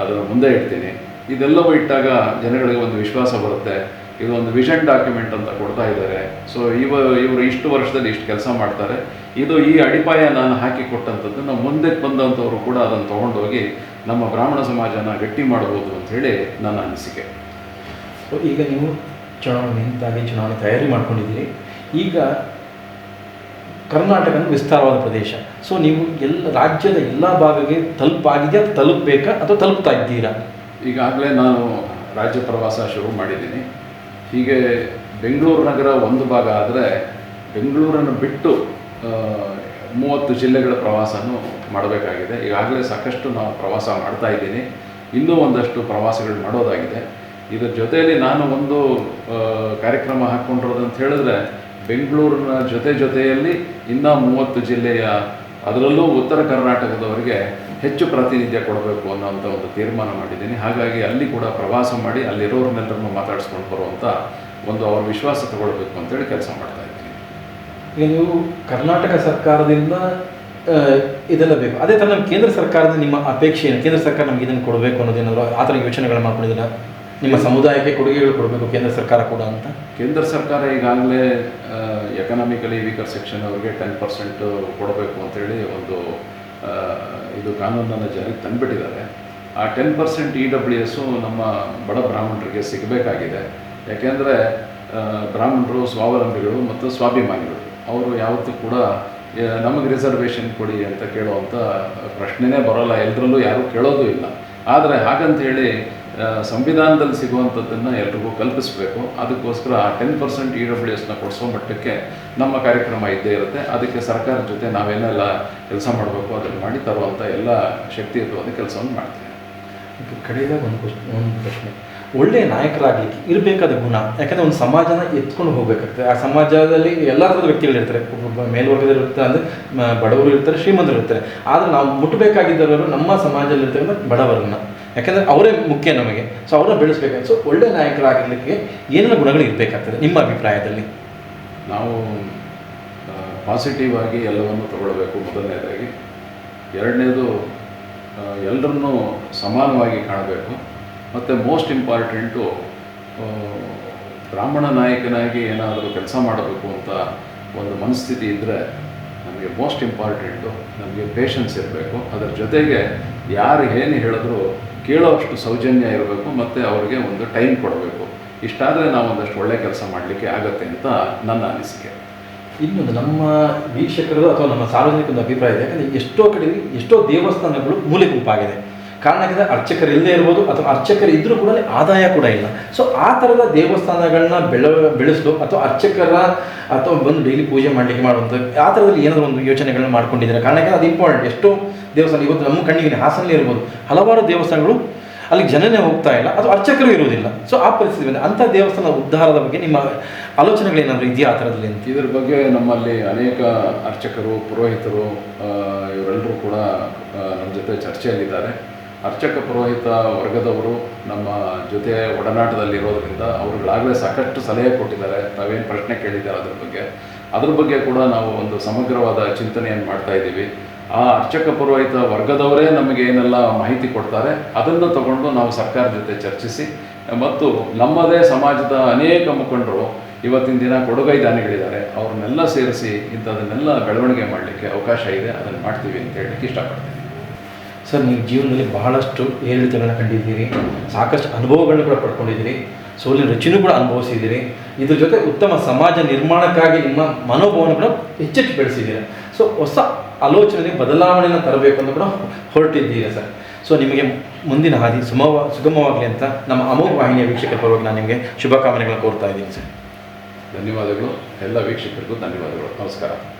ಅದನ್ನು ಮುಂದೆ ಇಡ್ತೀನಿ. ಇದೆಲ್ಲವೂ ಇಟ್ಟಾಗ ಜನಗಳಿಗೆ ಒಂದು ವಿಶ್ವಾಸ ಬರುತ್ತೆ. ಇದು ಒಂದು ವಿಷನ್ ಡಾಕ್ಯುಮೆಂಟ್ ಅಂತ ಕೊಡ್ತಾ ಇದ್ದಾರೆ. ಸೊ ಇವ, ಇವರು ಇಷ್ಟು ವರ್ಷದಲ್ಲಿ ಇಷ್ಟು ಕೆಲಸ ಮಾಡ್ತಾರೆ. ಇದು ಈ ಅಡಿಪಾಯ ನಾನು ಹಾಕಿ ಕೊಟ್ಟಂಥದ್ದು ನಾವು ಮುಂದೆ ಬಂದಂಥವರು ಕೂಡ ಅದನ್ನು ತೊಗೊಂಡೋಗಿ ನಮ್ಮ ಬ್ರಾಹ್ಮಣ ಸಮಾಜನ ಗಟ್ಟಿ ಮಾಡ್ಬೋದು ಅಂತ ಹೇಳಿ ನನ್ನ ಅನಿಸಿಕೆ. ಈಗ ನೀವು ಚುನಾವಣೆ ನಿಂತಾಗಿ ಚುನಾವಣೆ ತಯಾರಿ ಮಾಡ್ಕೊಂಡಿದ್ದೀರಿ. ಈಗ ಕರ್ನಾಟಕ ವಿಸ್ತಾರವಾದ ಪ್ರದೇಶ. ಸೊ ನೀವು ಎಲ್ಲ ರಾಜ್ಯದ ಎಲ್ಲ ಭಾಗಕ್ಕೆ ತಲುಪಾಗಿದೆ ಅಥವಾ ತಲುಪಬೇಕಾ ಅಥವಾ ತಲುಪ್ತಾ ಇದ್ದೀರಾ? ಈಗಾಗಲೇ ನಾನು ರಾಜ್ಯ ಪ್ರವಾಸ ಶುರು ಮಾಡಿದ್ದೀನಿ. ಹೀಗೆ ಬೆಂಗಳೂರು ನಗರ ಒಂದು ಭಾಗ ಆದರೆ ಬೆಂಗಳೂರನ್ನು ಬಿಟ್ಟು ಮೂವತ್ತು ಜಿಲ್ಲೆಗಳ ಪ್ರವಾಸನೂ ಮಾಡಬೇಕಾಗಿದೆ. ಈಗಾಗಲೇ ಸಾಕಷ್ಟು ನಾವು ಪ್ರವಾಸ ಮಾಡ್ತಾ ಇದ್ದೀನಿ. ಇನ್ನೂ ಒಂದಷ್ಟು ಪ್ರವಾಸಗಳು ಮಾಡೋದಾಗಿದೆ. ಇದರ ಜೊತೆಯಲ್ಲಿ ನಾನು ಒಂದು ಕಾರ್ಯಕ್ರಮ ಹಾಕ್ಕೊಂಡಿರೋದು ಅಂತ ಹೇಳಿದ್ರೆ, ಬೆಂಗಳೂರಿನ ಜೊತೆ ಜೊತೆಯಲ್ಲಿ ಇನ್ನೂ ಮೂವತ್ತು ಜಿಲ್ಲೆಯ ಅದರಲ್ಲೂ ಉತ್ತರ ಕರ್ನಾಟಕದವರಿಗೆ ಹೆಚ್ಚು ಪ್ರಾತಿನಿಧ್ಯ ಕೊಡಬೇಕು ಅನ್ನೋಂಥ ಒಂದು ತೀರ್ಮಾನ ಮಾಡಿದ್ದೀನಿ. ಹಾಗಾಗಿ ಅಲ್ಲಿ ಕೂಡ ಪ್ರವಾಸ ಮಾಡಿ ಅಲ್ಲಿರೋರ್ನೆಲ್ಲರನ್ನು ಮಾತಾಡಿಸ್ಕೊಂಡು ಬರುವಂಥ ಒಂದು ಅವ್ರ ವಿಶ್ವಾಸ ತಗೊಳ್ಬೇಕು ಅಂತೇಳಿ ಕೆಲಸ ಮಾಡ್ತಾ ಇದ್ದೀನಿ. ಇದು ಕರ್ನಾಟಕ ಸರ್ಕಾರದಿಂದ ಇದೆಲ್ಲ ಬೇಕು. ಅದೇ ಥರ ನಮ್ಮ ಕೇಂದ್ರ ಸರ್ಕಾರದ ನಿಮ್ಮ ಅಪೇಕ್ಷೆ ಕೇಂದ್ರ ಸರ್ಕಾರ ನಮ್ಗೆ ಇದನ್ನು ಕೊಡಬೇಕು ಅನ್ನೋದೇನಾದ್ರು ಆ ಥರ ಯೋಚನೆಗಳು ಮಾಡ್ಕೊಂಡಿದ್ದೀರಾ? ನಿಮ್ಮ ಸಮುದಾಯಕ್ಕೆ ಕೊಡುಗೆಗಳು ಕೊಡಬೇಕು, ಕೇಂದ್ರ ಸರ್ಕಾರ ಕೂಡ ಅಂತ? ಕೇಂದ್ರ ಸರ್ಕಾರ ಈಗಾಗಲೇ ಎಕನಾಮಿಕಲಿ ವೀಕರ್ ಸೆಕ್ಷನ್ ಅವರಿಗೆ ಟೆನ್ ಪರ್ಸೆಂಟ್ ಕೊಡಬೇಕು ಅಂತೇಳಿ ಒಂದು ಇದು ಕಾನೂನನ್ನು ಜಾರಿಗೆ ತಂದುಬಿಟ್ಟಿದ್ದಾರೆ. ಆ ten percent E W S ನಮ್ಮ ಬಡ ಬ್ರಾಹ್ಮಣರಿಗೆ ಸಿಗಬೇಕಾಗಿದೆ. ಯಾಕೆಂದರೆ ಬ್ರಾಹ್ಮಣರು, ಸ್ವಾವಲಂಬಿಗಳು ಮತ್ತು ಸ್ವಾಭಿಮಾನಿಗಳು, ಅವರು ಯಾವತ್ತೂ ಕೂಡ ನಮಗೆ ರಿಸರ್ವೇಷನ್ ಕೊಡಿ ಅಂತ ಕೇಳುವಂಥ ಪ್ರಶ್ನೆನೇ ಬರೋಲ್ಲ ಎಲ್ಲರಲ್ಲೂ ಯಾರೂ ಕೇಳೋದು ಇಲ್ಲ. ಆದರೆ ಹಾಗಂತ ಹೇಳಿ ಸಂವಿಧಾನದಲ್ಲಿ ಸಿಗುವಂಥದ್ದನ್ನು ಎಲ್ರಿಗೂ ಕಲ್ಪಿಸಬೇಕು. ಅದಕ್ಕೋಸ್ಕರ ಆ ಟೆನ್ ಪರ್ಸೆಂಟ್ ಇ ಡಬ್ಲ್ಯೂ ಎಸ್ನ ಕೊಡಿಸೋ ಮಟ್ಟಕ್ಕೆ ನಮ್ಮ ಕಾರ್ಯಕ್ರಮ ಇದ್ದೇ ಇರುತ್ತೆ. ಅದಕ್ಕೆ ಸರ್ಕಾರದ ಜೊತೆ ನಾವೇನೆಲ್ಲ ಕೆಲಸ ಮಾಡಬೇಕು ಅದನ್ನು ಮಾಡಿ ತರುವಂಥ ಎಲ್ಲ ಶಕ್ತಿ ಶಕ್ತಿಯುತವಾದ ಕೆಲಸವನ್ನು ಮಾಡ್ತೀವಿ. ಕಡೆಯದಾಗ ಒಂದು ಒಂದು ಪ್ರಶ್ನೆ. ಒಳ್ಳೆಯ ನಾಯಕರಾಗಲಿಕ್ಕೆ ಇರಬೇಕಾದ ಗುಣ, ಯಾಕಂದರೆ ಒಂದು ಸಮಾಜನ ಎತ್ಕೊಂಡು ಹೋಗ್ಬೇಕಾಗ್ತದೆ. ಆ ಸಮಾಜದಲ್ಲಿ ಎಲ್ಲ ಥರದ ವ್ಯಕ್ತಿಗಳಿರ್ತಾರೆ ಮೇಲ್ವರ್ಗದವರು ಇರ್ತಾರೆ, ಅಂದರೆ ಬಡವರು ಇರ್ತಾರೆ, ಶ್ರೀಮಂತರು ಇರ್ತಾರೆ. ಆದರೆ ನಾವು ಮುಟ್ಟಬೇಕಾಗಿದ್ದವರು ನಮ್ಮ ಸಮಾಜದಲ್ಲಿ ಬಡವರನ್ನು ಬಡವರನ್ನ. ಯಾಕಂದರೆ ಅವರೇ ಮುಖ್ಯ ನಮಗೆ. ಸೊ ಅವರನ್ನ ಬೆಳೆಸ್ಬೇಕಾಗ್ತದೆ ಸೊ ಒಳ್ಳೆ ನಾಯಕರಾಗಲಿಕ್ಕೆ ಏನೆಲ್ಲ ಗುಣಗಳು ಇರಬೇಕಾಗ್ತದೆ ನಿಮ್ಮ ಅಭಿಪ್ರಾಯದಲ್ಲಿ? ನಾವು ಪಾಸಿಟಿವ್ ಆಗಿ ಎಲ್ಲವನ್ನು ತಗೊಳ್ಬೇಕು ಮೊದಲನೇದಾಗಿ. ಎರಡನೇದು ಎಲ್ಲರನ್ನೂ ಸಮಾನವಾಗಿ ಕಾಣಬೇಕು. ಮತ್ತು ಮೋಸ್ಟ್ ಇಂಪಾರ್ಟೆಂಟು ಬ್ರಾಹ್ಮಣ ನಾಯಕನಾಗಿ ಏನಾದರೂ ಕೆಲಸ ಮಾಡಬೇಕು ಅಂತ ಒಂದು ಮನಸ್ಥಿತಿ ಇದ್ದರೆ ನಮಗೆ ಮೋಸ್ಟ್ ಇಂಪಾರ್ಟೆಂಟು ನಮಗೆ ಪೇಷನ್ಸ್ ಇರಬೇಕು. ಅದರ ಜೊತೆಗೆ ಯಾರು ಏನು ಹೇಳಿದ್ರು ಕೇಳೋಷ್ಟು ಸೌಜನ್ಯ ಇರಬೇಕು ಮತ್ತು ಅವರಿಗೆ ಒಂದು ಟೈಮ್ ಕೊಡಬೇಕು. ಇಷ್ಟಾದರೆ ನಾವು ಒಂದಷ್ಟು ಒಳ್ಳೆ ಕೆಲಸ ಮಾಡಲಿಕ್ಕೆ ಆಗುತ್ತೆ ಅಂತ ನನ್ನ ಅನಿಸಿಕೆ. ಇನ್ನೊಂದು ನಮ್ಮ ವೀಕ್ಷಕರದು ಅಥವಾ ನಮ್ಮ ಸಾರ್ವಜನಿಕರ ಅಭಿಪ್ರಾಯ ಇದೆ, ಯಾಕಂದರೆ ಎಷ್ಟೋ ಕಡೆ, ಎಷ್ಟೋ ದೇವಸ್ಥಾನಗಳು ಮೂಲೆ ಗುಂಪಾಗಿದೆ ಕಾರಣ ಅರ್ಚಕರು ಇಲ್ಲದೆ ಇರ್ಬೋದು ಅಥವಾ ಅರ್ಚಕರು ಇದ್ದರೂ ಕೂಡ ಆದಾಯ ಕೂಡ ಇಲ್ಲ. ಸೊ ಆ ಥರದ ದೇವಸ್ಥಾನಗಳನ್ನ ಬೆಳ, ಬೆಳೆಸಲು ಅಥವಾ ಅರ್ಚಕರ ಅಥವಾ ಬಂದು ಡೈಲಿ ಪೂಜೆ ಮಾಡಲಿಕ್ಕೆ ಮಾಡುವಂಥ ಆ ಥರದಲ್ಲಿ ಏನಾದರೂ ಒಂದು ಯೋಚನೆಗಳನ್ನ ಮಾಡ್ಕೊಂಡಿದ್ದಾರೆ? ಕಾರಣ ಯಾಕಂದರೆ ಅದು ಇಂಪಾರ್ಟೆಂಟ್ ಎಷ್ಟೋ ದೇವಸ್ಥಾನ, ಇವತ್ತು ನಮ್ಮ ಕಣ್ಣಿಗೆ ಹಾಸನಲ್ಲಿ ಇರ್ಬೋದು. ಹಲವಾರು ದೇವಸ್ಥಾನಗಳು ಅಲ್ಲಿ ಜನನೇ ಹೋಗ್ತಾ ಇಲ್ಲ, ಅದು ಅರ್ಚಕರು ಇರುವುದಿಲ್ಲ. ಸೊ ಆ ಪರಿಸ್ಥಿತಿ ಬಂದಿದೆ. ಅಂಥ ದೇವಸ್ಥಾನ ಉದ್ಧಾರದ ಬಗ್ಗೆ ನಿಮ್ಮ ಆಲೋಚನೆಗಳೇನಾದರೂ ಇದೆಯಾ ಆ ಥರದಲ್ಲಿ ಅಂತ? ಇದ್ರ ಬಗ್ಗೆ ನಮ್ಮಲ್ಲಿ ಅನೇಕ ಅರ್ಚಕರು, ಪುರೋಹಿತರು ಇವರೆಲ್ಲರೂ ಕೂಡ ನಮ್ಮ ಜೊತೆ ಚರ್ಚೆಯಲ್ಲಿದ್ದಾರೆ. ಅರ್ಚಕ, ಪುರೋಹಿತ ವರ್ಗದವರು ನಮ್ಮ ಜೊತೆ ಒಡನಾಟದಲ್ಲಿರೋದ್ರಿಂದ ಅವರುಗಳಾಗಲೇ ಸಾಕಷ್ಟು ಸಲಹೆ ಕೊಟ್ಟಿದ್ದಾರೆ. ತಾವೇನು ಪ್ರಶ್ನೆ ಕೇಳಿದ್ದಾರೆ ಅದ್ರ ಬಗ್ಗೆ? ಅದ್ರ ಬಗ್ಗೆ ಕೂಡ ನಾವು ಒಂದು ಸಮಗ್ರವಾದ ಚಿಂತನೆಯನ್ನು ಮಾಡ್ತಾ ಇದ್ದೀವಿ. ಆ ಅರ್ಚಕ ಪುರೋಹಿತ ವರ್ಗದವರೇ ನಮಗೆ ಏನೆಲ್ಲ ಮಾಹಿತಿ ಕೊಡ್ತಾರೆ, ಅದನ್ನು ತಗೊಂಡು ನಾವು ಸರ್ಕಾರ ಜೊತೆ ಚರ್ಚಿಸಿ, ಮತ್ತು ನಮ್ಮದೇ ಸಮಾಜದ ಅನೇಕ ಮುಖಂಡರು ಇವತ್ತಿನ ದಿನ ಕೊಡುಗೈ ದಾನಿಗಳಿದ್ದಾರೆ, ಅವ್ರನ್ನೆಲ್ಲ ಸೇರಿಸಿ ಇಂಥದನ್ನೆಲ್ಲ ಬೆಳವಣಿಗೆ ಮಾಡಲಿಕ್ಕೆ ಅವಕಾಶ ಇದೆ, ಅದನ್ನು ಮಾಡ್ತೀವಿ ಅಂತ ಹೇಳಲಿಕ್ಕೆ ಇಷ್ಟಪಡ್ತೀನಿ. ಸರ್, ನೀವು ಜೀವನದಲ್ಲಿ ಬಹಳಷ್ಟು ಏರಿಳಿತಗಳನ್ನ ಕಂಡಿದ್ದೀರಿ, ಸಾಕಷ್ಟು ಅನುಭವಗಳನ್ನ ಕೂಡ ಪಡ್ಕೊಂಡಿದ್ದೀರಿ, ಸೋಲಿನ ರುಚಿನೂ ಕೂಡ ಅನುಭವಿಸಿದ್ದೀರಿ, ಇದ್ರ ಜೊತೆ ಉತ್ತಮ ಸಮಾಜ ನಿರ್ಮಾಣಕ್ಕಾಗಿ ನಿಮ್ಮ ಮನೋಭಾವನ ಕೂಡ ಹೆಚ್ಚೆಚ್ಚು ಬೆಳೆಸಿದ್ದೀರಿ. ಸೊ ಹೊಸ ಆಲೋಚನೆಗೆ ಬದಲಾವಣೆಯನ್ನು ತರಬೇಕು ಅಂತ ಕೂಡ ಹೊರಟಿದ್ದೀರ ಸರ್. ಸೊ ನಿಮಗೆ ಮುಂದಿನ ಹಾದಿ ಸುಮ ಸುಗಮವಾಗಲಿ ಅಂತ ನಮ್ಮ ಅಮೋಘ ವಾಹಿನಿಯ ವೀಕ್ಷಕರ ಪರವಾಗಿ ನಾನು ನಿಮಗೆ ಶುಭಕಾಮನೆಗಳನ್ನು ಕೋರ್ತಾ ಇದ್ದೀನಿ ಸರ್. ಧನ್ಯವಾದಗಳು. ಎಲ್ಲ ವೀಕ್ಷಕರಿಗೂ ಧನ್ಯವಾದಗಳು. ನಮಸ್ಕಾರ.